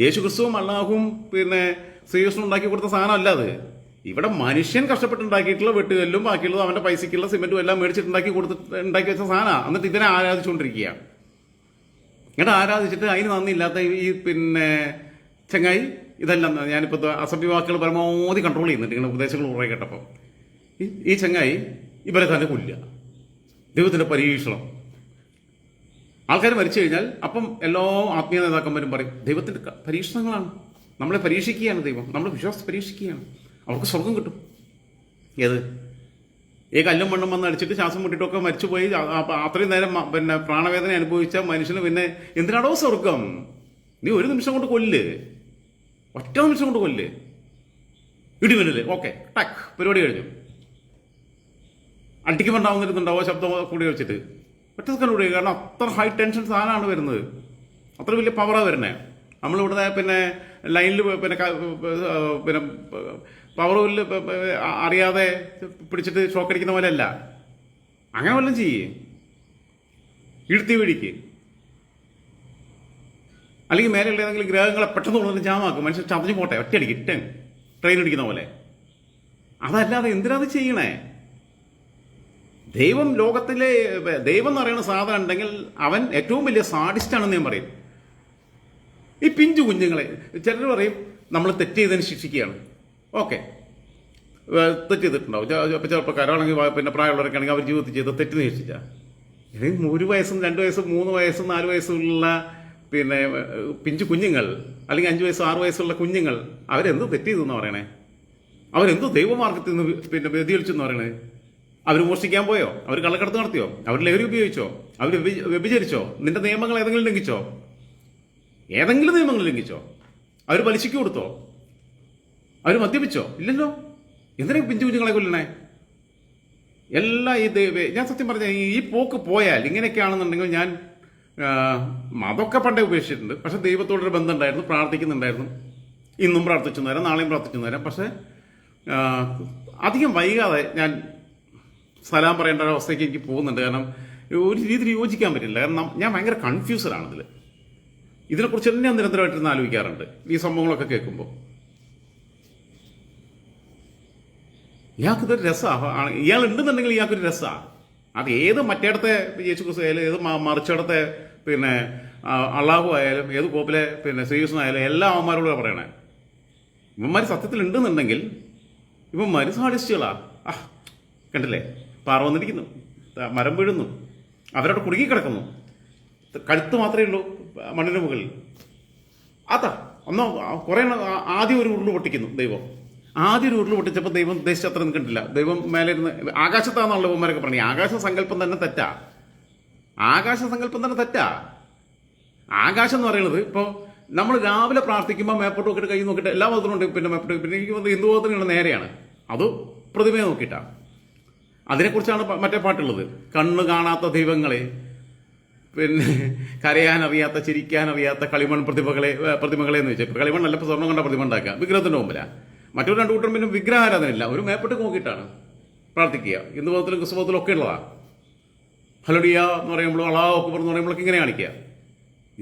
യേശു ക്രിസ്തുവും അള്ളാഹും പിന്നെ ശ്രീകൃഷ്ണൻ ഉണ്ടാക്കി കൊടുത്ത സാധനം അല്ല അത്. ഇവിടെ മനുഷ്യൻ കഷ്ടപ്പെട്ടുണ്ടാക്കിയിട്ടുള്ള വെട്ടുകല്ലും ബാക്കിയുള്ളതും അവന്റെ പൈസക്കുള്ള സിമെന്റും എല്ലാം മേടിച്ചിട്ടുണ്ടാക്കി കൊടുത്തിട്ട് ഉണ്ടാക്കി വെച്ച സാധനമാണ് എന്നിട്ട് ഇതിനെ ആരാധിച്ചുകൊണ്ടിരിക്കുക. എന്നിട്ട് ആരാധിച്ചിട്ട് അതിന് നന്ദിയില്ലാത്ത ഈ- പിന്നെ ചങ്ങായി ഇതെല്ലാം ഞാനിപ്പോൾ അസഭ്യ വാക്കുകൾ പരമാവധി കൺട്രോൾ ചെയ്യുന്നുണ്ട് ഇങ്ങനെ ഉപദേശങ്ങൾ കുറേ കേട്ടപ്പോൾ ഈ- ചങ്ങായി ഇവരെ തന്നെ കൊല്ലുക. ദൈവത്തിന്റെ പരീക്ഷണം. ആൾക്കാർ മരിച്ചു കഴിഞ്ഞാൽ അപ്പം എല്ലാ ആത്മീയ നേതാക്കന്മാരും പറയും ദൈവത്തിന്റെ ക- പരീക്ഷണങ്ങളാണ്. നമ്മളെ പരീക്ഷിക്കുകയാണ് ദൈവം. നമ്മളെ വിശ്വാസം പരീക്ഷിക്കുകയാണ്. അവർക്ക് സ്വർഗം കിട്ടും. ഏത്? ഈ കല്ലും മണ്ണും വന്ന് അടിച്ചിട്ട് ശ്വാസം മുട്ടിട്ടൊക്കെ മരിച്ചുപോയി. അത്രയും നേരം പിന്നെ പ്രാണവേദന അനുഭവിച്ച മനുഷ്യന് പിന്നെ എന്തിനാടോ സ്വർഗം? നീ ഒരു നിമിഷം കൊണ്ട് കൊല്ല്. ഒറ്റ നിമിഷം കൊണ്ട് കൊല്ല്. ഇടിമിന്നൽ ഓക്കെ ടക്ക്. പരിപാടി കഴിഞ്ഞു. അടിക്കുമ്പോണ്ടാവുന്നിരുന്നുണ്ടാവോ ശബ്ദം കൂടി വെച്ചിട്ട്. ഒറ്റ സെക്കൻഡ് കൂടി കാരണം അത്ര ഹൈ ടെൻഷൻ സാധനമാണ് വരുന്നത്. അത്ര വലിയ പവറാണ് വരുന്നത് നമ്മളിവിടുന്ന് പിന്നെ ലൈനിൽ പിന്നെ പിന്നെ പവർ അറിയാതെ പിടിച്ചിട്ട് ഷോക്ക് അടിക്കുന്ന പോലെ അല്ല അങ്ങനെ വല്ലതും ചെയ്യേ. ഇഴുത്തി വീഴിക്ക് അല്ലെങ്കിൽ മേലെയുള്ള ഏതെങ്കിലും ഗ്രഹങ്ങളെ പെട്ടെന്ന് കൊണ്ടുവന്ന് ജാമാക്കും. മനുഷ്യൻ ചതഞ്ഞു പോട്ടെ ഒറ്റയടിക്ക് ഇട്ടൻ ട്രെയിൻ ഇടിക്കുന്ന പോലെ. അതല്ലാതെ എന്തിനാണ് ചെയ്യണേ? ദൈവം ലോകത്തിലെ ദൈവം എന്ന് പറയുന്ന സാധനം ഉണ്ടെങ്കിൽ അവൻ ഏറ്റവും വലിയ സാഡിസ്റ്റാണെന്ന് ഞാൻ പറയും. ഈ പിഞ്ചു കുഞ്ഞുങ്ങളെ ചിലർ പറയും നമ്മൾ തെറ്റ് ചെയ്തതിന് ശിക്ഷിക്കുകയാണ്. ഓക്കെ. തെറ്റ് ചെയ്തിട്ടുണ്ടാവും. അപ്പോൾ ചെറുപ്പക്കാരാണെങ്കിൽ പിന്നെ പ്രായമുള്ളവരൊക്കെ ആണെങ്കിൽ അവർ ജീവിതത്തിൽ ചെയ്ത തെറ്റ് നിരീക്ഷിച്ച. ഇനി ഒരു വയസ്സും രണ്ട് വയസ്സും മൂന്ന് വയസ്സും നാല് വയസ്സുള്ള പിന്നെ പിഞ്ചു കുഞ്ഞുങ്ങൾ അല്ലെങ്കിൽ അഞ്ച് വയസ്സ് ആറ് വയസ്സുള്ള കുഞ്ഞുങ്ങൾ അവരെന്ത് തെറ്റ് ചെയ്തെന്ന് പറയണേ? അവരെന്ത് ദൈവമാർഗത്തിൽ നിന്ന് പിന്നെ വ്യതിയൊളിച്ചു എന്ന് പറയണേ? അവർ മോഷ്ടിക്കാൻ പോയോ? അവർ കള്ളക്കടത്ത് നടത്തിയോ? അവർ ലഹരി ഉപയോഗിച്ചോ? അവർ വ്യഭി- വ്യഭിചരിച്ചോ? നിന്റെ നിയമങ്ങൾ ഏതെങ്കിലും ലംഘിച്ചോ? ഏതെങ്കിലും നിയമങ്ങൾ ലംഘിച്ചോ? അവർ പലിശയ്ക്ക് കൊടുത്തോ? അവർ മദ്യപിച്ചോ? ഇല്ലല്ലോ. എന്തിനാ പിഞ്ചു കുഞ്ഞുങ്ങളെ കൊല്ലണേ? എല്ലാ ദൈവ ഞാൻ സത്യം പറഞ്ഞ ഈ പോക്ക് പോയാൽ ഇങ്ങനെയൊക്കെയാണെന്നുണ്ടെങ്കിൽ ഞാൻ അതൊക്കെ പണ്ടേ ഉപേക്ഷിച്ചിട്ടുണ്ട്. പക്ഷെ ദൈവത്തോടൊരു ബന്ധം ഉണ്ടായിരുന്നു പ്രാർത്ഥിക്കുന്നുണ്ടായിരുന്നു. ഇന്നും പ്രാർത്ഥിച്ചു നേരം നാളെയും പ്രാർത്ഥിച്ചു നേരം. പക്ഷെ അധികം വൈകാതെ ഞാൻ സലാം പറയേണ്ട ഒരു അവസ്ഥയ്ക്ക് എനിക്ക് പോകുന്നുണ്ട്. കാരണം ഒരു രീതിയിൽ യോജിക്കാൻ പറ്റില്ല. കാരണം ഞാൻ ഭയങ്കര കൺഫ്യൂസഡാണ് ഇതിൽ ഇതിനെക്കുറിച്ച് തന്നെ ഞാൻ നിരന്തരമായിട്ടിരുന്ന് ആലോചിക്കാറുണ്ട്. ഈ സംഭവങ്ങളൊക്കെ കേൾക്കുമ്പോൾ. ഇയാൾക്കിതൊരു രസമാണ് ഇയാൾ ഉണ്ടെന്നുണ്ടെങ്കിൽ ഇയാൾക്കൊരു രസമാണ് അത് ഏത് മറ്റേടത്തെ യേശു ക്രിസ്തു ആയാലും ഏത് മറിച്ചിടത്തെ പിന്നെ അള്ളാഹു ആയാലും ഏത് കോപ്പിലെ പിന്നെ ശ്രീകൃഷ്ണനായാലും എല്ലാ അവന്മാരോടും പറയണേ. ഇവന്മാർ സത്യത്തിൽ ഉണ്ടെന്നുണ്ടെങ്കിൽ ഇവന്മാർ സാഡിസ്റ്റുകളാ. ആ കണ്ടില്ലേ? പാറ വന്നിരിക്കുന്നു. മരം വീഴുന്നു. അവരവിടെ കുടുങ്ങിക്കിടക്കുന്നു കഴുത്ത് മാത്രമേ ഉള്ളൂ മണ്ണിന് മുകളിൽ. അതാ ഒന്നോ കുറെ ആദ്യം ഒരു ഉരുൾ പൊട്ടിക്കുന്നു ദൈവം. ആദ്യം ഉരുൾ പൊട്ടിച്ചപ്പോൾ ദൈവം ഉദ്ദേശിച്ച അത്ര കണ്ടില്ല. ദൈവം മേലെ ഇരുന്ന് ആകാശത്താന്നുള്ള ഉമ്മരൊക്കെ പറഞ്ഞു ആകാശ സങ്കല്പം തന്നെ തെറ്റാ. ആകാശ സങ്കല്പം തന്നെ തെറ്റാ. ആകാശം എന്ന് പറയുന്നത് ഇപ്പോൾ നമ്മൾ രാവിലെ പ്രാർത്ഥിക്കുമ്പോൾ മേപ്പോട്ട് നോക്കിയിട്ട് കൈ നോക്കിയിട്ട് എല്ലാ മതത്തിലും ഉണ്ട്. പിന്നെ മേപ്പോട്ട് പിന്നെ എനിക്ക് തോന്നുന്നത് ഹിന്ദു മതത്തിനുള്ള നേരെയാണ്. അത് പ്രതിമയെ നോക്കിയിട്ടാണ് അതിനെക്കുറിച്ചാണ് മറ്റേ പാട്ടുള്ളത്. കണ്ണ് കാണാത്ത ദൈവങ്ങളെ പിന്നെ കരയാനറിയാത്ത ചിരിക്കാനറിയാത്ത കളിമൺ പ്രതിമകളെ പ്രതിമകളെ എന്ന് വെച്ചാൽ കളിമണ്ണല്ല ഇപ്പോൾ സ്വർണം കണ്ട പ്രതിമ ഉണ്ടാക്കുക. വിഗ്രഹത്തിന്റെ മുമ്പിലാണ് മറ്റൊരു രണ്ട് കൂട്ടരും പിന്നെ വിഗ്രഹാരാധനയില്ല. ഒരു മേപ്പെട്ട് നോക്കിയിട്ടാണ് പ്രാർത്ഥിക്കുക. ഹിന്ദു മതത്തിലും ക്രിസ്തു മതത്തിലും ഒക്കെ ഉള്ളതാണ് ഹലോഡിയ എന്ന് പറയുമ്പോൾ അളാ ഒക്കെ എന്ന് പറയുമ്പോഴൊക്കെ ഇങ്ങനെ കാണിക്കുക.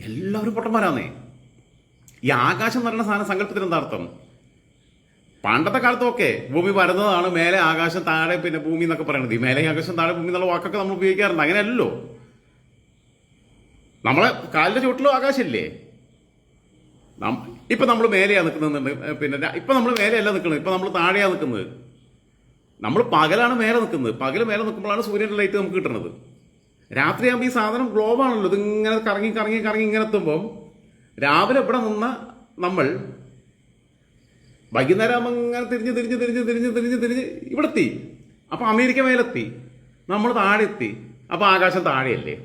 എല്ലാവരും പൊട്ടന്മാരാന്നേ. ഈ ആകാശം എന്ന് പറയുന്ന സാധനം സങ്കല്പത്തിന് എന്താ അർത്ഥം? പണ്ടത്തെ കാലത്തൊക്കെ ഭൂമി വരുന്നതാണ് മേലെ ആകാശം താഴെ പിന്നെ ഭൂമി എന്നൊക്കെ പറയണത്. ഈ മേലെ ആകാശം താഴെ ഭൂമി എന്നുള്ള വാക്കൊക്കെ നമ്മൾ ഉപയോഗിക്കാറുണ്ട്. അങ്ങനെയല്ലോ നമ്മളെ കാലിന്റെ ചുവട്ടിലും ആകാശമില്ലേ? ഇപ്പൊ നമ്മൾ മേലെയാ നിൽക്കുന്നുണ്ട്. പിന്നെ ഇപ്പം നമ്മൾ മേലെയല്ല നിൽക്കുന്നത്. ഇപ്പൊ നമ്മൾ താഴെയാ നിൽക്കുന്നത്. നമ്മൾ പകലാണ് മേലെ നിൽക്കുന്നത്. പകൽ മേലെ നിൽക്കുമ്പോഴാണ് സൂര്യന്റെ ലൈറ്റ് നമുക്ക് കിട്ടുന്നത്. രാത്രിയാകുമ്പോൾ ഈ സാധനം ഗ്ലോബാണല്ലോ ഇതിങ്ങനെ കറങ്ങി കറങ്ങി കറങ്ങി ഇങ്ങനെ എത്തുമ്പോൾ രാവിലെ ഇവിടെ നിന്ന നമ്മൾ വൈകുന്നേരം ഇങ്ങനെ തിരിഞ്ഞ് തിരിഞ്ഞ് തിരിഞ്ഞ് തിരിഞ്ഞ് തിരിഞ്ഞ് തിരിഞ്ഞ് ഇവിടെ എത്തി അപ്പൊ അമേരിക്ക മേലെത്തി. നമ്മൾ താഴെ എത്തി അപ്പോൾ ആകാശം താഴെയല്ലേ?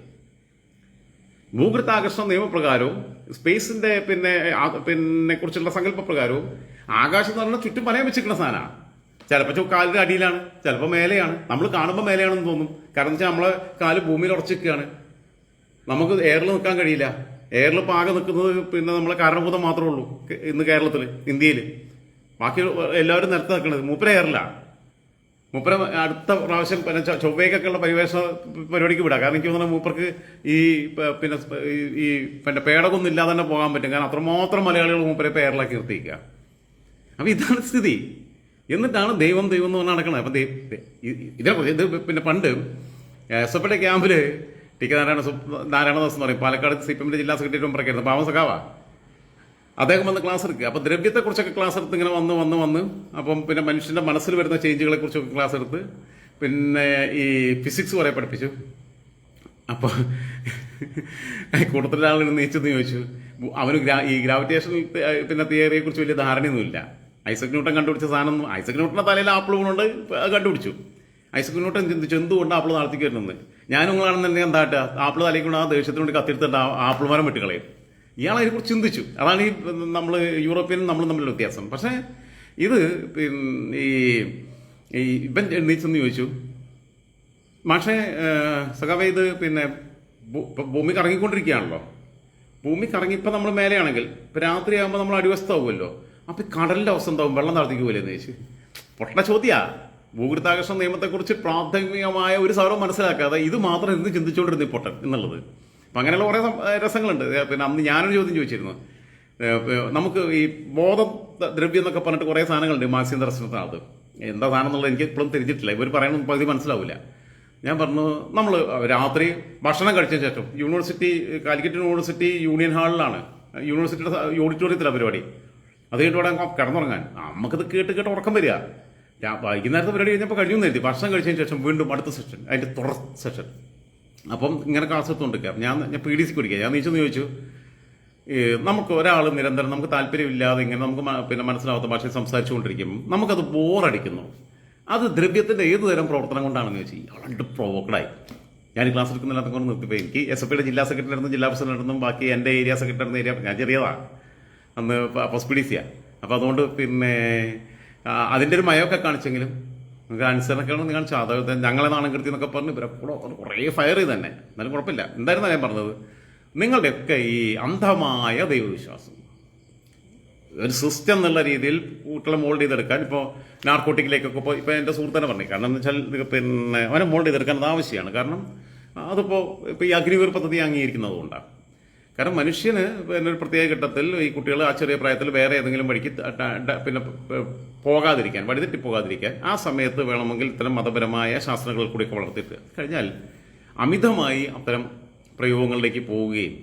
ഭൂകൃത്താകർഷണ നിയമപ്രകാരവും സ്പേസിന്റെ പിന്നെ പിന്നെ കുറിച്ചുള്ള സങ്കല്പ പ്രകാരവും ആകാശം എന്ന് പറഞ്ഞാൽ ചുറ്റും പറയാൻ വെച്ചിരിക്കുന്ന സാധനമാണ്. ചിലപ്പോൾ കാലിന്റെ അടിയിലാണ് ചിലപ്പോൾ മേലെയാണ്. നമ്മൾ കാണുമ്പോൾ മേലെയാണെന്ന് തോന്നും. കാരണം വെച്ചാൽ നമ്മളെ കാൽ ഭൂമിയിൽ ഉറച്ചിരിക്കുകയാണ്. നമുക്ക് എയറിൽ നിൽക്കാൻ കഴിയില്ല. എയറിൽ പാകം നിൽക്കുന്നത് പിന്നെ നമ്മളെ കാരണഭൂതം മാത്രമേ ഉള്ളൂ ഇന്ന് കേരളത്തിൽ ഇന്ത്യയിൽ ബാക്കി എല്ലാവരും നിരത്ത് നിൽക്കുന്നത് മൂപ്പര എയറിലാണ് മൂപ്പര അടുത്ത പ്രാവശ്യം പിന്നെ ചൊവ്വയ്ക്കൊക്കെയുള്ള പരിവേഷ പരിപാടിക്ക് വിടാം. കാരണം എനിക്ക് തോന്നുന്നു മൂപ്പർക്ക് ഈ പിന്നെ ഈ- പിന്നെ പേടകൊന്നും ഇല്ലാതെ തന്നെ പോകാൻ പറ്റും. കാരണം അത്രമാത്രം മലയാളികൾ മൂപ്പരെ പേരിലാക്കി നിർത്തിയിരിക്കുക. അപ്പം ഇതാണ് സ്ഥിതി. എന്നിട്ടാണ് ദൈവം ദൈവം എന്ന് പറഞ്ഞാൽ നടക്കുന്നത് അപ്പം ഇതേ ഇത് പിന്നെ പണ്ട് എസ് എഫ് ക്യാമ്പിൽ ടി കെ നാരായണ നാരായണദാസ് എന്ന് പറയും. പാലക്കാട് സി പി എമ്മിന്റെ ജില്ലാ സെക്രട്ടറി മെമ്പറൊക്കെയായിരുന്നു പാവം സഖാവാ. അദ്ദേഹം വന്ന് ക്ലാസ് എടുക്കുക. അപ്പോൾ ദ്രവ്യത്തെക്കുറിച്ചൊക്കെ ക്ലാസ് എടുത്ത് ഇങ്ങനെ വന്ന് വന്ന് വന്ന് അപ്പം പിന്നെ മനുഷ്യന്റെ മനസ്സിൽ വരുന്ന ചേഞ്ചുകളെ കുറിച്ചൊക്കെ ക്ലാസ് എടുത്ത് പിന്നെ ഈ ഫിസിക്സ് കുറെ പഠിപ്പിച്ചു. അപ്പോൾ കൂട്ടത്തിൽ ആളുകൾ നീച്ചെന്ന് ചോദിച്ചു. അവന് ഗ്രാ- ഈ ഗ്രാവിറ്റേഷൻ പിന്നെ തിയറിയെ കുറിച്ച് വലിയ ധാരണയൊന്നുമില്ല. ഐസക് ന്യൂട്ടൻ കണ്ടുപിടിച്ച സാധനം ഐസക് ന്യൂട്ടന്റെ തലയിൽ ആപ്പിൾ വീണുകൊണ്ട് കണ്ടുപിടിച്ചു. ഐസക് ന്യൂട്ടൻ ചിന്തിച്ചു എന്തുകൊണ്ട് ആപ്പിൾ താഴ്ത്തിക്ക് വരുന്നത് ഞാൻ നിങ്ങളാണെന്നുണ്ടെങ്കിൽ ആപ്പിൾ തലയിൽ കൊണ്ട് ആ ദേഷ്യത്തിനുണ്ട് കത്തിരുത്തേണ്ട ആപ്പിൾ മരം വെട്ടിക്കളയും. ഇയാൾ ചിന്തിച്ചു. അതാണ് ഈ നമ്മൾ യൂറോപ്യനും നമ്മളും തമ്മിലുള്ള വ്യത്യാസം. പക്ഷേ ഇത് പിന്നെ ഈ ഇവൻ എണ്ണീച്ചെന്ന് ചോദിച്ചു. പക്ഷേ സഖാവേ ഇത് പിന്നെ ഭൂമി കറങ്ങിക്കൊണ്ടിരിക്കുകയാണല്ലോ. ഭൂമി കറങ്ങി ഇപ്പം നമ്മൾ മേലെയാണെങ്കിൽ ഇപ്പം രാത്രിയാകുമ്പോൾ നമ്മൾ അടിവസ്ഥാവുമല്ലോ അപ്പം ഈ കടലിന്റെ അവസ്ഥ എന്താവും? വെള്ളം നടത്തിക്കുമല്ലേ എന്ന് ചോദിച്ചു. പൊട്ട ചോദ്യാ. ഭൂകൃതാകർഷണ നിയമത്തെക്കുറിച്ച് പ്രാഥമികമായ ഒരു സാധനം മനസ്സിലാക്കാതെ ഇത് മാത്രം ഇന്ന് ചിന്തിച്ചുകൊണ്ടിരുന്നു പൊട്ടൻ എന്നുള്ളത്. അപ്പം അങ്ങനെയുള്ള കുറേ രസങ്ങളുണ്ട്. പിന്നെ അന്ന് ഞാനൊരു ചോദ്യം ചോദിച്ചിരുന്നു. നമുക്ക് ഈ ബോധ ദ്രവ്യം എന്നൊക്കെ പറഞ്ഞിട്ട് കുറേ സാധനങ്ങളുണ്ട് മാസ്യം ദർശനത്തിനകത്ത്. എന്താ സാധനം എന്നുള്ളത് എനിക്ക് ഇപ്പോഴും തിരിച്ചിട്ടില്ല ഇവർ പറയുന്നത് പകുതി മനസ്സിലാവില്ല ഞാൻ പറഞ്ഞു നമ്മൾ രാത്രി ഭക്ഷണം കഴിച്ച ശേഷം യൂണിവേഴ്സിറ്റി കാലിക്കറ്റ് യൂണിവേഴ്സിറ്റി യൂണിയൻ ഹാളിലാണ്. യൂണിവേഴ്സിറ്റിയുടെ ഓഡിറ്റോറിയത്തിലാണ് പരിപാടി. അത് കേട്ട് ഇവിടെ കിടന്നുറങ്ങാൻ. നമുക്കത് കേട്ട് കേട്ട് ഉറക്കം വരിക. വൈകുന്നേരത്തെ പരിപാടി കഴിഞ്ഞപ്പോൾ കഴിഞ്ഞു നിർത്തി ഭക്ഷണം കഴിച്ചതിന് ശേഷം വീണ്ടും അടുത്ത സെഷൻ അതിന്റെ തുടർ സെഷൻ. അപ്പം ഇങ്ങനെ ക്ലാസ് എടുത്തുകൊണ്ടിരിക്കാം ഞാൻ ഞാൻ പി ഡി സിക്ക് പഠിക്കുക ഞാൻ നീച്ചെന്ന് ചോദിച്ചു. നമുക്ക് ഒരാൾ നിരന്തരം നമുക്ക് താല്പര്യമില്ലാതെ ഇങ്ങനെ നമുക്ക് പിന്നെ മനസ്സിലാവാത്ത ഭാഷയിൽ സംസാരിച്ചുകൊണ്ടിരിക്കും. നമുക്കത് ബോറടിക്കുന്നു അത് ദ്രവ്യത്തിന്റെ ഏത് തരം പ്രവർത്തനം കൊണ്ടാണെന്ന് ചോദിച്ചു. ഇയാളുടെ പ്രൊവോക്കഡായി ഞാൻ ക്ലാസ് എടുക്കുന്നില്ലാത്ത കൊണ്ട് നിർത്തിപ്പോയി. എനിക്ക് എസ് എഫ് ഐയുടെ ജില്ലാ സെക്രട്ടറി ആയിരുന്നു ജില്ലാ പ്രസിഡന്റ് ആയിരുന്നു ബാക്കി എന്റെ ഏരിയ സെക്രട്ടറി എന്ന ഏരിയ ഞാൻ ചെറിയതാണ് അന്ന് പോസ്പിഡിസിയ അപ്പോൾ അതുകൊണ്ട് പിന്നെ അതിന്റെ ഒരു മയമൊക്കെ കാണിച്ചെങ്കിലും നിങ്ങൾക്ക് അനുസരണക്കേട് കാണിച്ചു അത് ഞങ്ങളെ നാണം കെടുത്തി എന്നൊക്കെ പറഞ്ഞ്. ഇവരെ കൂടെ കുറേ ഫയർ ചെയ്ത് തന്നെ എന്നാലും കുഴപ്പമില്ല. എന്തായിരുന്നു ഞാൻ പറഞ്ഞത്? നിങ്ങളുടെയൊക്കെ ഈ അന്ധമായ ദൈവവിശ്വാസം. ഒരു സിസ്റ്റം എന്നുള്ള രീതിയിൽ കുട്ടികളെ മോൾഡ് ചെയ്തെടുക്കാൻ ഇപ്പോൾ നാർക്കോട്ടിക്കിലേക്കൊക്കെ ഇപ്പോൾ ഇപ്പോൾ എന്റെ സുഹൃത്തന്നെ പറഞ്ഞു. കാരണം എന്ന് വെച്ചാൽ പിന്നെ അവനെ മോൾഡ് ചെയ്തെടുക്കാൻ അത് ആവശ്യമാണ്. കാരണം അതിപ്പോൾ ഇപ്പോൾ ഈ അഗ്നിവീർ പദ്ധതി അംഗീകരിക്കുന്നത് കൊണ്ടാണ് കാരണം മനുഷ്യന് പിന്നെ ഒരു പ്രത്യേക ഘട്ടത്തിൽ ഈ കുട്ടികൾ ആ ചെറിയ പ്രായത്തിൽ വേറെ ഏതെങ്കിലും വഴിക്ക് പിന്നെ പോകാതിരിക്കാൻ വഴിതെറ്റി പോകാതിരിക്കാൻ ആ സമയത്ത് വേണമെങ്കിൽ ഇത്തരം മതപരമായ ശാസ്ത്രങ്ങൾ കൂടിയൊക്കെ വളർത്തിയിട്ട് കഴിഞ്ഞാൽ അമിതമായി അത്തരം പ്രയോഗങ്ങളിലേക്ക് പോവുകയും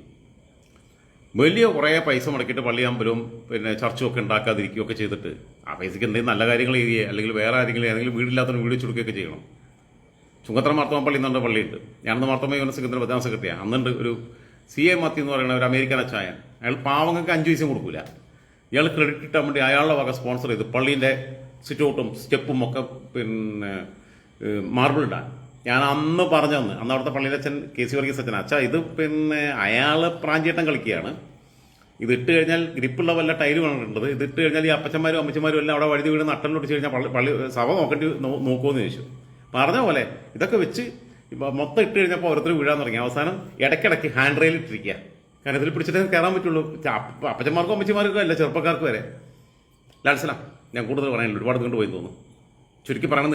വലിയ കുറേ പൈസ മുടക്കിയിട്ട് പള്ളിയാമ്പലും പിന്നെ ചർച്ചും ഒക്കെ ഉണ്ടാക്കാതിരിക്കുകയൊക്കെ ചെയ്തിട്ട് ആ പൈസയ്ക്ക് എന്തെങ്കിലും നല്ല കാര്യങ്ങൾ ചെയ്യുക അല്ലെങ്കിൽ വേറെ ആരെങ്കിലും ഏതെങ്കിലും വീടില്ലാത്തവന് വീട് വെച്ച് കൊടുക്കുകയൊക്കെ ചെയ്യണം. ചുങ്കത്തറ മാർത്തോമ പള്ളി എന്നുണ്ട് പള്ളിയുണ്ട്. ഞാനന്ന് മാർത്തോമ യൂണിവേഴ്സിറ്റി പ്രധാന സെക്രട്ടറിയാണ്. അന്നുണ്ട് ഒരു സി എ മാത്യു എന്ന് പറയുന്ന ഒരു അമേരിക്കൻ അച്ചായൻ. അയാൾ പാവങ്ങൾക്ക് അഞ്ച് പൈസയും കൊടുക്കില്ല ഇയാൾ ക്രെഡിറ്റ് കിട്ടാൻ വേണ്ടി അയാളുടെ വക സ്പോൺസർ ചെയ്ത് പള്ളീന്റെ സിറ്റൗട്ടും സ്റ്റെപ്പും ഒക്കെ പിന്നെ മാർബിൾ ഇടാൻ. ഞാൻ അന്ന് പറഞ്ഞു തന്നു അന്ന് അവിടുത്തെ പള്ളിയിലെ അച്ഛൻ കെ സി വർഗീസ് അച്ഛൻ അച്ഛാ ഇത് പിന്നെ അയാൾ പ്രാഞ്ചേട്ടം കളിക്കുകയാണ്. ഇത് ഇട്ട് കഴിഞ്ഞാൽ ഗ്രിപ്പുള്ള വല്ല ടൈൽ വേണ്ടിട്ടുണ്ട് ഇത് ഇട്ട് കഴിഞ്ഞാൽ ഈ അപ്പച്ചന്മാരും അമ്മച്ചന്മാരും എല്ലാം അവിടെ വഴുതി വീട് നട്ടലിട്ട് കഴിഞ്ഞാൽ പള്ളി പള്ളി സഭ നോക്കേണ്ടി നോക്കുമെന്ന് ചോദിച്ചു. പറഞ്ഞ പോലെ ഇതൊക്കെ വെച്ച് ഇപ്പൊ മൊത്തം ഇട്ട് കഴിഞ്ഞപ്പോൾ ഓരോരുത്തർ വീഴാൻ തുടങ്ങി. അവസാനം ഇടയ്ക്കിടയ്ക്ക് ഹാൻഡ് റെയിൽ ഇട്ടിരിക്കുക. കാരണം ഇതിൽ പിടിച്ചിട്ടേ കയറാൻ പറ്റുള്ളൂ. അപ്പച്ചന്മാർക്കും അമ്മച്ചിമാർക്കും അല്ല ചെറുപ്പക്കാർക്ക് വരെ. ലാൽസലാം ഞാൻ കൂടുതൽ പറയാനില്ല. ഒരുപാട് കൊണ്ട് പോയി തോന്നുന്നു. ചുരുക്കി പറയണമെന്ന്